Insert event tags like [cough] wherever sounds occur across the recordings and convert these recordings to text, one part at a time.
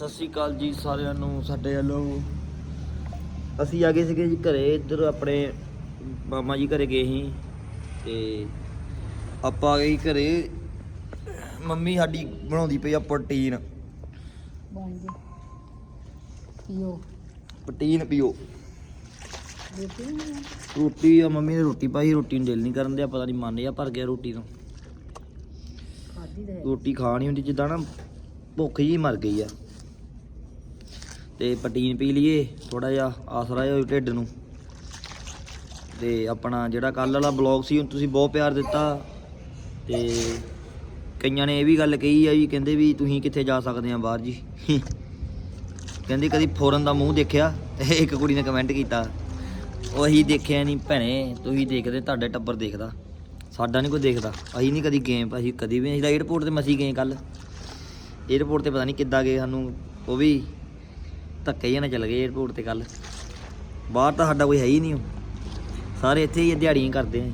ਸਤਿ ਸ਼੍ਰੀ ਅਕਾਲ ਜੀ ਸਾਰਿਆਂ ਨੂੰ ਸਾਡੇ ਵੱਲੋਂ। ਅਸੀਂ ਆ ਗਏ ਸੀਗੇ ਜੀ ਘਰੇ ਇੱਧਰ ਆਪਣੇ ਮਾਮਾ ਜੀ ਘਰੇ ਗਏ ਸੀ। ਤੇ ਆਪਾਂ ਆ ਗਏ ਸੀ ਘਰੇ। ਮੰਮੀ ਸਾਡੀ ਬਣਾਉਂਦੀ ਪਈ ਆ ਪ੍ਰੋਟੀਨ। ਬਣ ਪੀਓ। ਪ੍ਰੋਟੀਨ ਪੀਓ। ਰੋਟੀ ਨਹੀਂ ਹੈ? ਰੋਟੀ ਆ ਮੰਮੀ ਨੇ ਰੋਟੀ ਪਾਈ ਰੋਟੀ ਨੂੰ ਦਿਲ ਨਹੀਂ ਕਰਨ ਦਿਆ ਪਤਾ ਨਹੀਂ ਮਨ ਜਾਂ ਭਰ ਗਿਆ ਰੋਟੀ ਖਾਧੀ ਹੈ। ਰੋਟੀ ਖਾ ਨਹੀਂ ਹੁੰਦੀ ਜਿੱਦਾਂ ਨਾ ਭੁੱਖ ਜੀ ਮਰ ਗਈ ਆ। ਤੇ ਪਟੀਨ ਪੀ ਲਈਏ ਥੋੜਾ ਜਿਹਾ ਆਸਰਾ ਜਿਹਾ ਢਿੱਡ ਨੂੰ। ਤੇ ਆਪਣਾ ਜਿਹੜਾ ਕੱਲ ਵਾਲਾ ਬਲੌਗ ਸੀ ਹੁਣ ਤੁਸੀਂ ਬਹੁਤ ਪਿਆਰ ਦਿੱਤਾ। ਤੇ ਕਈਆਂ ਨੇ ਇਹ ਵੀ ਗੱਲ ਕਹੀ ਆ ਵੀ ਕਹਿੰਦੇ ਵੀ ਤੁਸੀਂ ਕਿੱਥੇ ਜਾ ਸਕਦੇ ਆ ਬਾਹਰ ਜੀ? ਕਹਿੰਦੇ ਕਦੀ ਫੋਰਨ ਦਾ ਮੂੰਹ ਦੇਖਿਆ? ਤੇ ਇੱਕ ਕੁੜੀ ਨੇ ਕਮੈਂਟ ਕੀਤਾ, ਉਹ ਅਸੀਂ ਦੇਖਿਆ ਨਹੀਂ ਭੈਣੇ, ਤੁਸੀਂ ਦੇਖਦੇ ਤੁਹਾਡੇ ਟੱਬਰ ਦੇਖਦਾ। ਸਾਡਾ ਨਹੀਂ ਕੋਈ ਦੇਖਦਾ, ਅਸੀਂ ਨਹੀਂ ਕਦੀ ਗਏ, ਅਸੀਂ ਕਦੀ ਵੀ ਅਸੀਂ ਤਾਂ 에어ਪੋਰਟ ਤੇ ਮਸੀ ਗਏ ਕੱਲ 에어ਪੋਰਟ ਤੇ ਪਤਾ ਨਹੀਂ ਕਿੱਦਾਂ ਗਏ ਸਾਨੂੰ, ਉਹ ਵੀ ਧੱਕੇ ਹੀ ਨਾਲ ਚੱਲ ਗਏ 에어ਪੋਰਟ ਤੇ ਕੱਲ ਬਾਹਰ ਤਾਂ ਸਾਡਾ ਕੋਈ ਹੈ ਹੀ ਨਹੀਂ ਉਹ। ਸਾਰੇ ਇੱਥੇ ਹੀ ਦਿਹਾੜੀਆਂ ਕਰਦੇ ਆ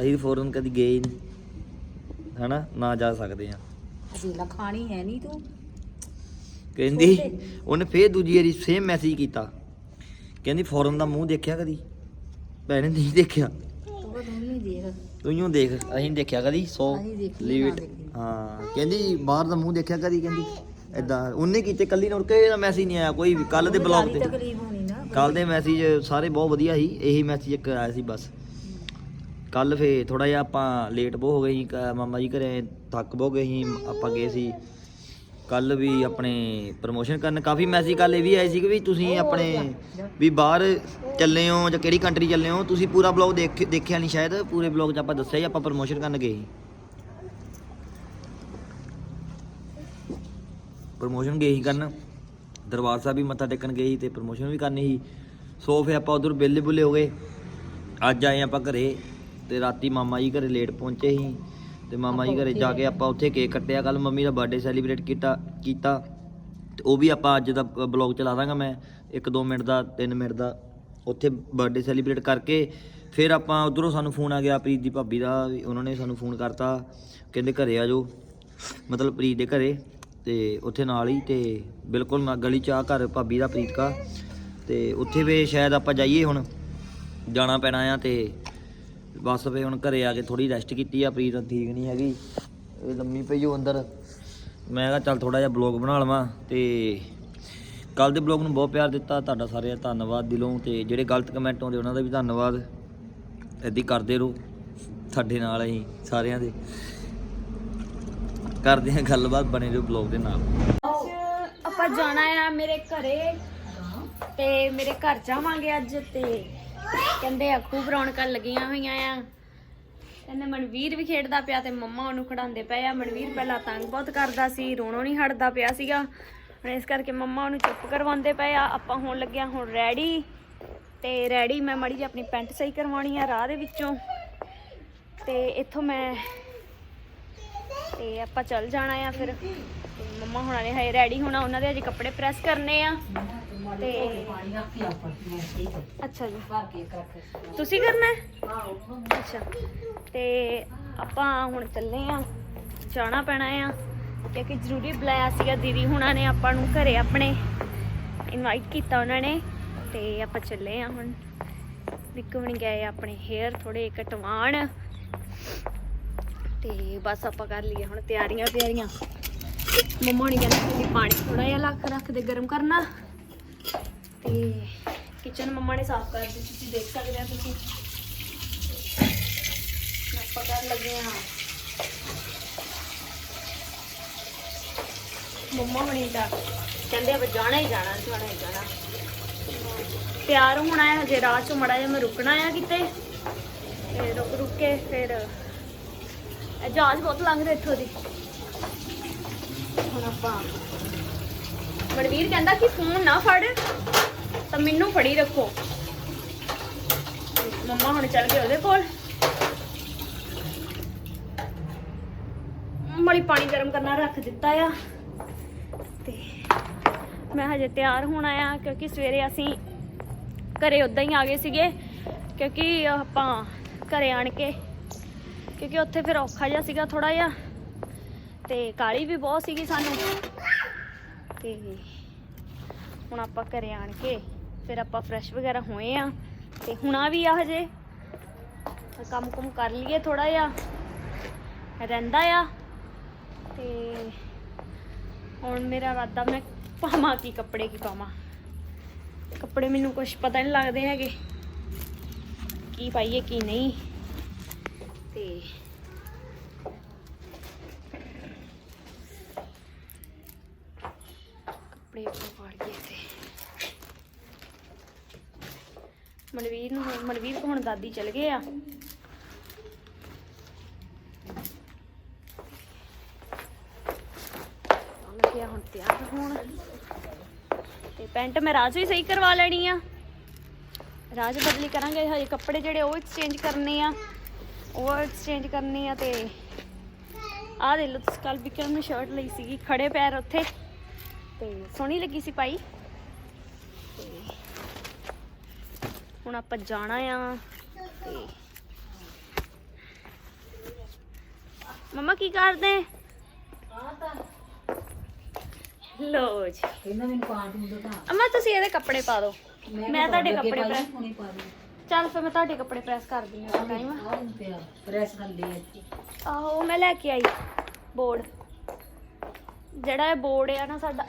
ਅਸੀਂ ਫੋਰਨ ਕਦੀ ਗਏ ਹੀ ਨਹੀਂ। ਹਨਾ? ਨਾ ਜਾ ਸਕਦੇ ਆ ਅਜੇਲਾ ਖਾਣੀ ਹੈ ਨਹੀਂ ਤੂੰ। ਕਹਿੰਦੀ ਉਹਨੇ ਫੇਰ ਦੂਜੀ ਵਾਰੀ ਸੇਮ ਮੈਸੇਜ ਕੀਤਾ। ਕਹਿੰਦੀ ਫੋਰਨ ਦਾ ਮੂੰਹ ਦੇਖਿਆ ਕਦੀ? ਭੈਣੇ ਨਹੀਂ ਦੇਖਿਆ। ਤੂੰ ਤਾਂ ਦੇਖ। ਤੂੰ ਹੀ ਦੇਖ। ਅਸੀਂ ਨੀ ਦੇਖਿਆ ਕਦੀ ਸੋ। ਅਸੀਂ ਦੇਖੀ ਲੀਵ ਇਟ ਦੇਖੀ। ਹਾਂ। ਕਹਿੰਦੀ ਬਾਹਰ ਦਾ ਮੂੰਹ ਦੇਖਿਆ ਕਦੀ? ਕਹਿੰਦੀ ਏਦਾਂ ਉਹਨੇ ਕੀਤੇ ਕੱਲੀ ਨੂੰ ਕਿਸੇ ਦਾ ਮੈਸੇਜ ਨਹੀਂ ਆਇਆ ਕੋਈ ਵੀ ਕੱਲ ਦੇ ਬਲੌਗ ਤੇ। ਤਕਲੀਫ ਹੋਣੀ ਨਾ ਕੱਲ ਦੇ ਮੈਸੇਜ ਸਾਰੇ ਬਹੁਤ ਵਧੀਆ ਸੀ ਇਹੀ ਮੈਸੇਜ ਇੱਕ ਆਇਆ ਸੀ ਬਸ। ਕੱਲ ਫੇ ਥੋੜਾ ਜਿਹਾ ਆਪਾਂ ਲੇਟ ਬਹੁ ਹੋ ਗਏ ਸੀ ਕ- ਮਾਮਾ ਜੀ ਘਰੇ ਥੱਕ ਬਹੁ ਗਏ ਸੀ ਆਪਾਂ ਗਏ ਸੀ। ਕੱਲ ਵੀ ਆਪਣੇ ਪ੍ਰਮੋਸ਼ਨ ਕਰਨ ਕਾਫੀ ਮੈਸੇਜ ਕੱਲ ਇਹ ਵੀ ਆਏ ਸੀ ਕਿ ਵੀ ਤੁਸੀਂ ਆਪਣੇ ਵੀ ਬਾਹਰ ਚੱਲੇ ਹੋ ਜਾਂ ਕਿਹੜੀ ਕੰਟਰੀ ਚੱਲੇ ਹੋ ਤੁਸੀਂ ਪੂਰਾ ਬਲੌਗ ਦੇਖ ਦੇਖਿਆ ਨਹੀਂ ਸ਼ਾਇਦ ਪੂਰੇ ਬਲੌਗ 'ਚ ਆਪਾਂ ਦੱਸਿਆ ਹੀ ਆਪਾਂ ਪ੍ਰਮੋਸ਼ਨ ਕਰਨ ਗਏ ਸੀ। ਪ੍ਰਮੋਸ਼ਨ ਗਏ ਸੀ ਕਰਨ। ਦਰਬਾਰ ਸਾਹਿਬ ਵੀ ਮੱਥਾ ਟੇਕਣ ਗਏ ਸੀ ਤੇ ਪ੍ਰਮੋਸ਼ਨ ਵੀ ਕਰਨੀ ਸੀ। ਸੋ ਫਿਰ ਆਪਾਂ ਉਧਰ ਬੇਲੇ ਬੁੱਲੇ ਹੋ ਗਏ। ਅੱਜ ਆਏ ਆਪਾਂ ਘਰੇ ਤੇ ਰਾਤੀ ਮਾਮਾ ਜੀ ਘਰੇ ਲੇਟ ਪਹੁੰਚੇ ਸੀ। ਤੇ ਮਾਮਾ ਜੀ ਘਰੇ ਜਾ ਕੇ ਆਪਾਂ ਉੱਥੇ ਕੇਕ ਕੱਟਿਆ। ਕੱਲ ਮੰਮੀ ਦਾ ਬਰਥਡੇ ਸੈਲੀਬ੍ਰੇਟ ਕੀਤਾ ਕੀਤਾ। ਤੇ ਉਹ ਵੀ ਆਪਾਂ ਅੱਜ ਦਾ ਬਲੌਗ ਚਲਾ ਦਾਂਗਾ ਮੈਂ। 1-2 ਮਿੰਟ ਦਾ 3 ਮਿੰਟ ਦਾ। ਉੱਥੇ ਬਰਥਡੇ ਸੈਲੀਬ੍ਰੇਟ ਕਰਕੇ ਫਿਰ ਆਪਾਂ ਉਧਰੋਂ ਸਾਨੂੰ ਫੋਨ ਆ ਗਿਆ ਪ੍ਰੀਤ ਦੀ ਭਾਬੀ ਦਾ ਉਹਨਾਂ ਨੇ ਸਾਨੂੰ ਫੋਨ ਕਰਤਾ। ਕਹਿੰਦੇ ਘਰੇ ਆ ਜਾਓ। ਮਤਲਬ ਪ੍ਰੀਤ ਦੇ ਘਰੇ। ਤੇ ਉੱਥੇ ਨਾਲ ਹੀ ਤੇ ਬਿਲਕੁਲ ਨਾ ਗਲੀ ਚ ਆ ਘਰ ਭਾਬੀ ਦਾ ਪ੍ਰੀਤ ਕਾ ਤੇ ਉੱਥੇ ਵੀ ਸ਼ਾਇਦ ਆਪਾਂ ਜਾਈਏ ਹੁਣ, ਜਾਣਾ ਪੈਣਾ ਆ ਤੇ ਬਸ ਫੇ ਹੁਣ ਘਰੇ ਆ ਕੇ ਥੋੜੀ ਰੈਸਟ ਕੀਤੀ ਆ, ਪ੍ਰੀਤ ਠੀਕ ਨਹੀਂ ਹੈਗੀ। ਇਹ ਲੰਮੀ ਪਈ ਉਹ ਅੰਦਰ। ਮੈਂ ਕਿਹਾ ਚੱਲ ਥੋੜਾ ਜਿਹਾ ਬਲੌਗ ਬਣਾ ਲਵਾਂ ਤੇ ਕੱਲ ਦੇ ਬਲੌਗ ਨੂੰ ਬਹੁਤ ਪਿਆਰ ਦਿੱਤਾ, ਤੁਹਾਡਾ ਸਾਰਿਆਂ ਦਾ ਧੰਨਵਾਦ ਦਿਲੋਂ ਤੇ ਜਿਹੜੇ ਗਲਤ ਕਮੈਂਟ ਆਉਂਦੇ ਉਹਨਾਂ ਦਾ ਵੀ ਧੰਨਵਾਦ। ਏਦਾਂ ਕਰਦੇ ਰਹੋ, ਸਾਡੇ ਨਾਲ ਅਸੀਂ ਸਾਰਿਆਂ ਦੇ। ਕਰਦੇ ਹਾਂ ਗੱਲਬਾਤ ਬਣੇ ਰਹੋ ਬਲੌਗ ਦੇ ਨਾਲ। ਆਪਾਂ ਜਾਣਾ ਆ ਮੇਰੇ ਘਰੇ ਤੇ ਮੇਰੇ ਘਰ ਜਾਵਾਂਗੇ ਅੱਜ ਤੇ ਕਹਿੰਦੇ ਆ ਰੌਣਕਾਂ ਲੱਗੀਆਂ ਹੋਈਆਂ ਆ। ਕਹਿੰਦੇ ਮਨਵੀਰ ਵੀ ਖੇਡਦਾ ਪਿਆ ਤੇ ਮੰਮਾ ਉਹਨੂੰ ਖੜਾਉਂਦੇ ਪਏ ਆ। ਮਨਵੀਰ ਪਹਿਲਾਂ ਤੰਗ ਬਹੁਤ ਕਰਦਾ ਸੀ, ਰੋਣੋਂ ਨਹੀਂ ਹਟਦਾ ਪਿਆ ਸੀਗਾ। ਹੁਣ ਇਸ ਕਰਕੇ ਮੰਮਾ ਉਹਨੂੰ ਚੁੱਪ ਕਰਵਾਉਂਦੇ ਪਏ ਆ। ਆਪਾਂ ਹੋਣ ਲੱਗਿਆ ਹੁਣ ਰੈਡੀ ਤੇ ਰੈਡੀ ਮੈਂ ਮੜੀ ਜਿਹੀ ਆਪਣੀ ਪੈਂਟ ਸਹੀ ਕਰਵਾਉਣੀ ਆ ਰਾਹ ਦੇ ਵਿੱਚੋਂ। ਤੇ ਇੱਥੋਂ ਮੈਂ ਤੇ ਆਪਾਂ ਚੱਲ ਜਾਣਾ ਆ ਫਿਰ। ਤੇ ਮੰਮਾ ਹੁਣਾਂ ਨੇ ਹਜੇ ਰੈਡੀ ਹੋਣਾ, ਉਹਨਾਂ ਦੇ ਅਜੇ ਕੱਪੜੇ ਪ੍ਰੈਸ ਕਰਨੇ ਆ। ਤੇ ਅੱਛਾ ਜੀ। ਤੁਸੀਂ ਕਰਨਾ ਹੈ? ਅੱਛਾ। ਤੇ ਆਪਾਂ ਹੁਣ ਚੱਲੇ ਆ। ਜਾਣਾ ਪੈਣਾ ਆ। ਕਿਉਂਕਿ ਜ਼ਰੂਰੀ ਬੁਲਾਇਆ ਸੀਗਾ ਦੀਦੀ ਹੁਣਾਂ ਨੇ ਆਪਾਂ ਨੂੰ ਘਰੇ ਆਪਣੇ। ਇਨਵਾਈਟ ਕੀਤਾ ਉਹਨਾਂ ਨੇ। ਤੇ ਆਪਾਂ ਚੱਲੇ ਆ ਹੁਣ। ਵਿਕਵਣ ਗਏ ਆਪਣੇ ਹੇਅਰ ਥੋੜੇ ਕਟਵਾਣ ਤੇ ਬਸ ਆਪਾਂ ਕਰ ਲਈਏ ਹੁਣ ਤਿਆਰੀਆਂ ਤਿਆਰੀਆਂ। ਮੰਮਾ ਨੇ ਕਹਿੰਦੇ ਤੁਸੀਂ ਪਾਣੀ ਥੋੜਾ ਜਿਹਾ ਲੱਖ ਰੱਖ ਦੇ ਗਰਮ ਕਰਨਾ। ਤੇ ਕਿਚਨ ਮੰਮਾ ਨੇ ਸਾਫ਼ ਕਰ ਦਿੱਤੀ, ਤੁਸੀਂ ਦੇਖ ਸਕਦੇ ਆ ਤੁਸੀਂ। ਆਪਾਂ ਕਰ ਲੱਗੇ ਆ ਮੰਮਾ ਹੁਣੀ ਤਾਂ ਕਹਿੰਦੇ ਆ ਜਾਣਾ ਹੀ ਜਾਣਾ ਜਾਣਾ ਹੀ ਜਾਣਾ। ਤਿਆਰ ਹੋਣਾ ਹੈ, ਹਜੇ ਰਾਹ ਚ ਮੜਾ ਜਿਹਾ ਮੈਂ ਰੁਕਣਾ ਆ ਕਿਤੇ। ਤੇ ਰੁਕ ਰੁਕ ਕੇ ਫਿਰ ਇਹ ਜਹਾਜ਼ ਬਹੁਤ ਲੰਘਦੇ ਇੱਥੋਂ ਦੀ। ਹੁਣ ਆਪਾਂ ਮਨਵੀਰ ਕਹਿੰਦਾ ਕਿ ਫੋਨ ਨਾ ਫੜ, ਤਾਂ ਮੈਨੂੰ ਫੜੀ ਰੱਖੋ। ਮੰਮਾ ਹੁਣ ਚੱਲ ਗਏ ਉਹਦੇ ਕੋਲ। ਮੜੀ ਪਾਣੀ ਗਰਮ ਕਰਨਾ ਰੱਖ ਦਿੱਤਾ ਆ। ਤੇ ਮੈਂ ਹਜੇ ਤਿਆਰ ਹੋਣਾ ਆ ਕਿਉਂਕਿ ਸਵੇਰੇ ਅਸੀਂ ਘਰੇ ਉਦਾਂ ਹੀ ਆ ਗਏ ਸੀਗੇ, ਕਿਉਂਕਿ ਆਪਾਂ ਘਰੇ ਆਣ ਕੇ ਕਿਉਂਕਿ ਉੱਥੇ ਫਿਰ ਔਖਾ ਜਿਹਾ ਸੀਗਾ ਥੋੜਾ ਜਿਹਾ। ਤੇ ਕਾਲੀ ਵੀ ਬਹੁਤ ਸੀਗੀ ਸਾਨੂੰ। ਤੇ ਹੁਣ ਆਪਾਂ ਘਰੇ ਆਣ ਕੇ ਫਿਰ ਆਪਾਂ ਫਰੈਸ਼ ਵਗੈਰਾ ਹੋਏ ਆ। ਤੇ ਹੁਣਾ ਵੀ ਆ ਹਜੇ। ਕੰਮ ਕੁਮ ਕਰ ਲਈਏ ਥੋੜਾ ਜਿਹਾ। ਰਹਿੰਦਾ ਆ। ਤੇ ਹੁਣ ਮੇਰਾ ਇਰਾਦਾ ਮੈਂ ਪਾਵਾਂ ਕੀ ਕੱਪੜੇ ਕੀ ਪਾਵਾਂ। ਕੱਪੜੇ ਮੈਨੂੰ ਕੁਝ ਪਤਾ ਨਹੀਂ ਲੱਗਦੇ ਹੈਗੇ। ਕੀ ਪਾਈਏ ਕੀ ਨਹੀਂ। ਤੇ ਕੱਪੜੇ ਆਪਾਂ ਪਾੜੀਏ ਤੇ। ਮਨਵੀਰ ਨੂੰ ਹੁਣ- ਮਨਵੀਰ ਹੁਣ ਦਾਦੀ ਚਲ ਗਏ ਆ। ਆ ਲੱਗਿਆ ਹੁਣ ਤਿਆਰ ਹੋਣ। ਤੇ ਪੈਂਟ ਮੈਂ ਰਾਜ ਵੀ ਸਹੀ ਕਰਵਾ ਲੈਣੀ ਆ। ਰਾਜ ਬਦਲੀ ਕਰਾਂਗੇ, ਹਜੇ ਕੱਪੜੇ ਜਿਹੜੇ ਉਹ ਐਕਸਚੇਂਜ ਕਰਨੇ ਆ। ਉਹ ਐਕਸਚੇਂਜ ਕਰਨੇ ਆ ਤੇ ਆਹ ਦੇ ਲੋ ਤੁਸੀਂ ਕੱਲ ਵਿਕਰਮ ਨੇ ਸ਼ਰਟ ਲਈ ਸੀਗੀ ਖੜੇ ਪੈਰ ਉੱਥੇ ਤੇ ਸੋਹਣੀ ਲੱਗੀ ਸੀ ਪਾਈ ਤੇ ਹੁਣ ਆਪਾਂ ਜਾਣਾ ਆ ਤੇ ਮਮਾ ਕੀ ਕਰਦੇ ਲੋ ਜੀ ਇਹਨਾਂ ਮੈਨੂੰ ਪਾਣ ਨੂੰ ਦਿਖਾ ਅਮਾ ਤੁਸੀਂ ਇਹਦੇ ਕੱਪੜੇ ਪਾ ਦਿਓ ਮੈਂ ਤੁਹਾਡੇ ਕੱਪੜੇ ਪਾ ਦੇ ਚੱਲ ਫਿਰ ਮੈਂ ਤੁਹਾਡੇ ਕੱਪੜੇ ਪ੍ਰੈਸ ਕਰ ਦਿੰਦੀ ਹਾਂ ਟਾਈਮ ਹੁਣ ਪਿਆ ਪ੍ਰੈਸ ਕਰ ਲਈ ਇੱਥੇ। ਆਹੋ ਮੈਂ ਲੈ ਕੇ ਆਈ ਬੋਰਡ ਜਿਹੜਾ ਇਹ ਬੋਰਡ ਆ ਨਾ ਸਾਡਾ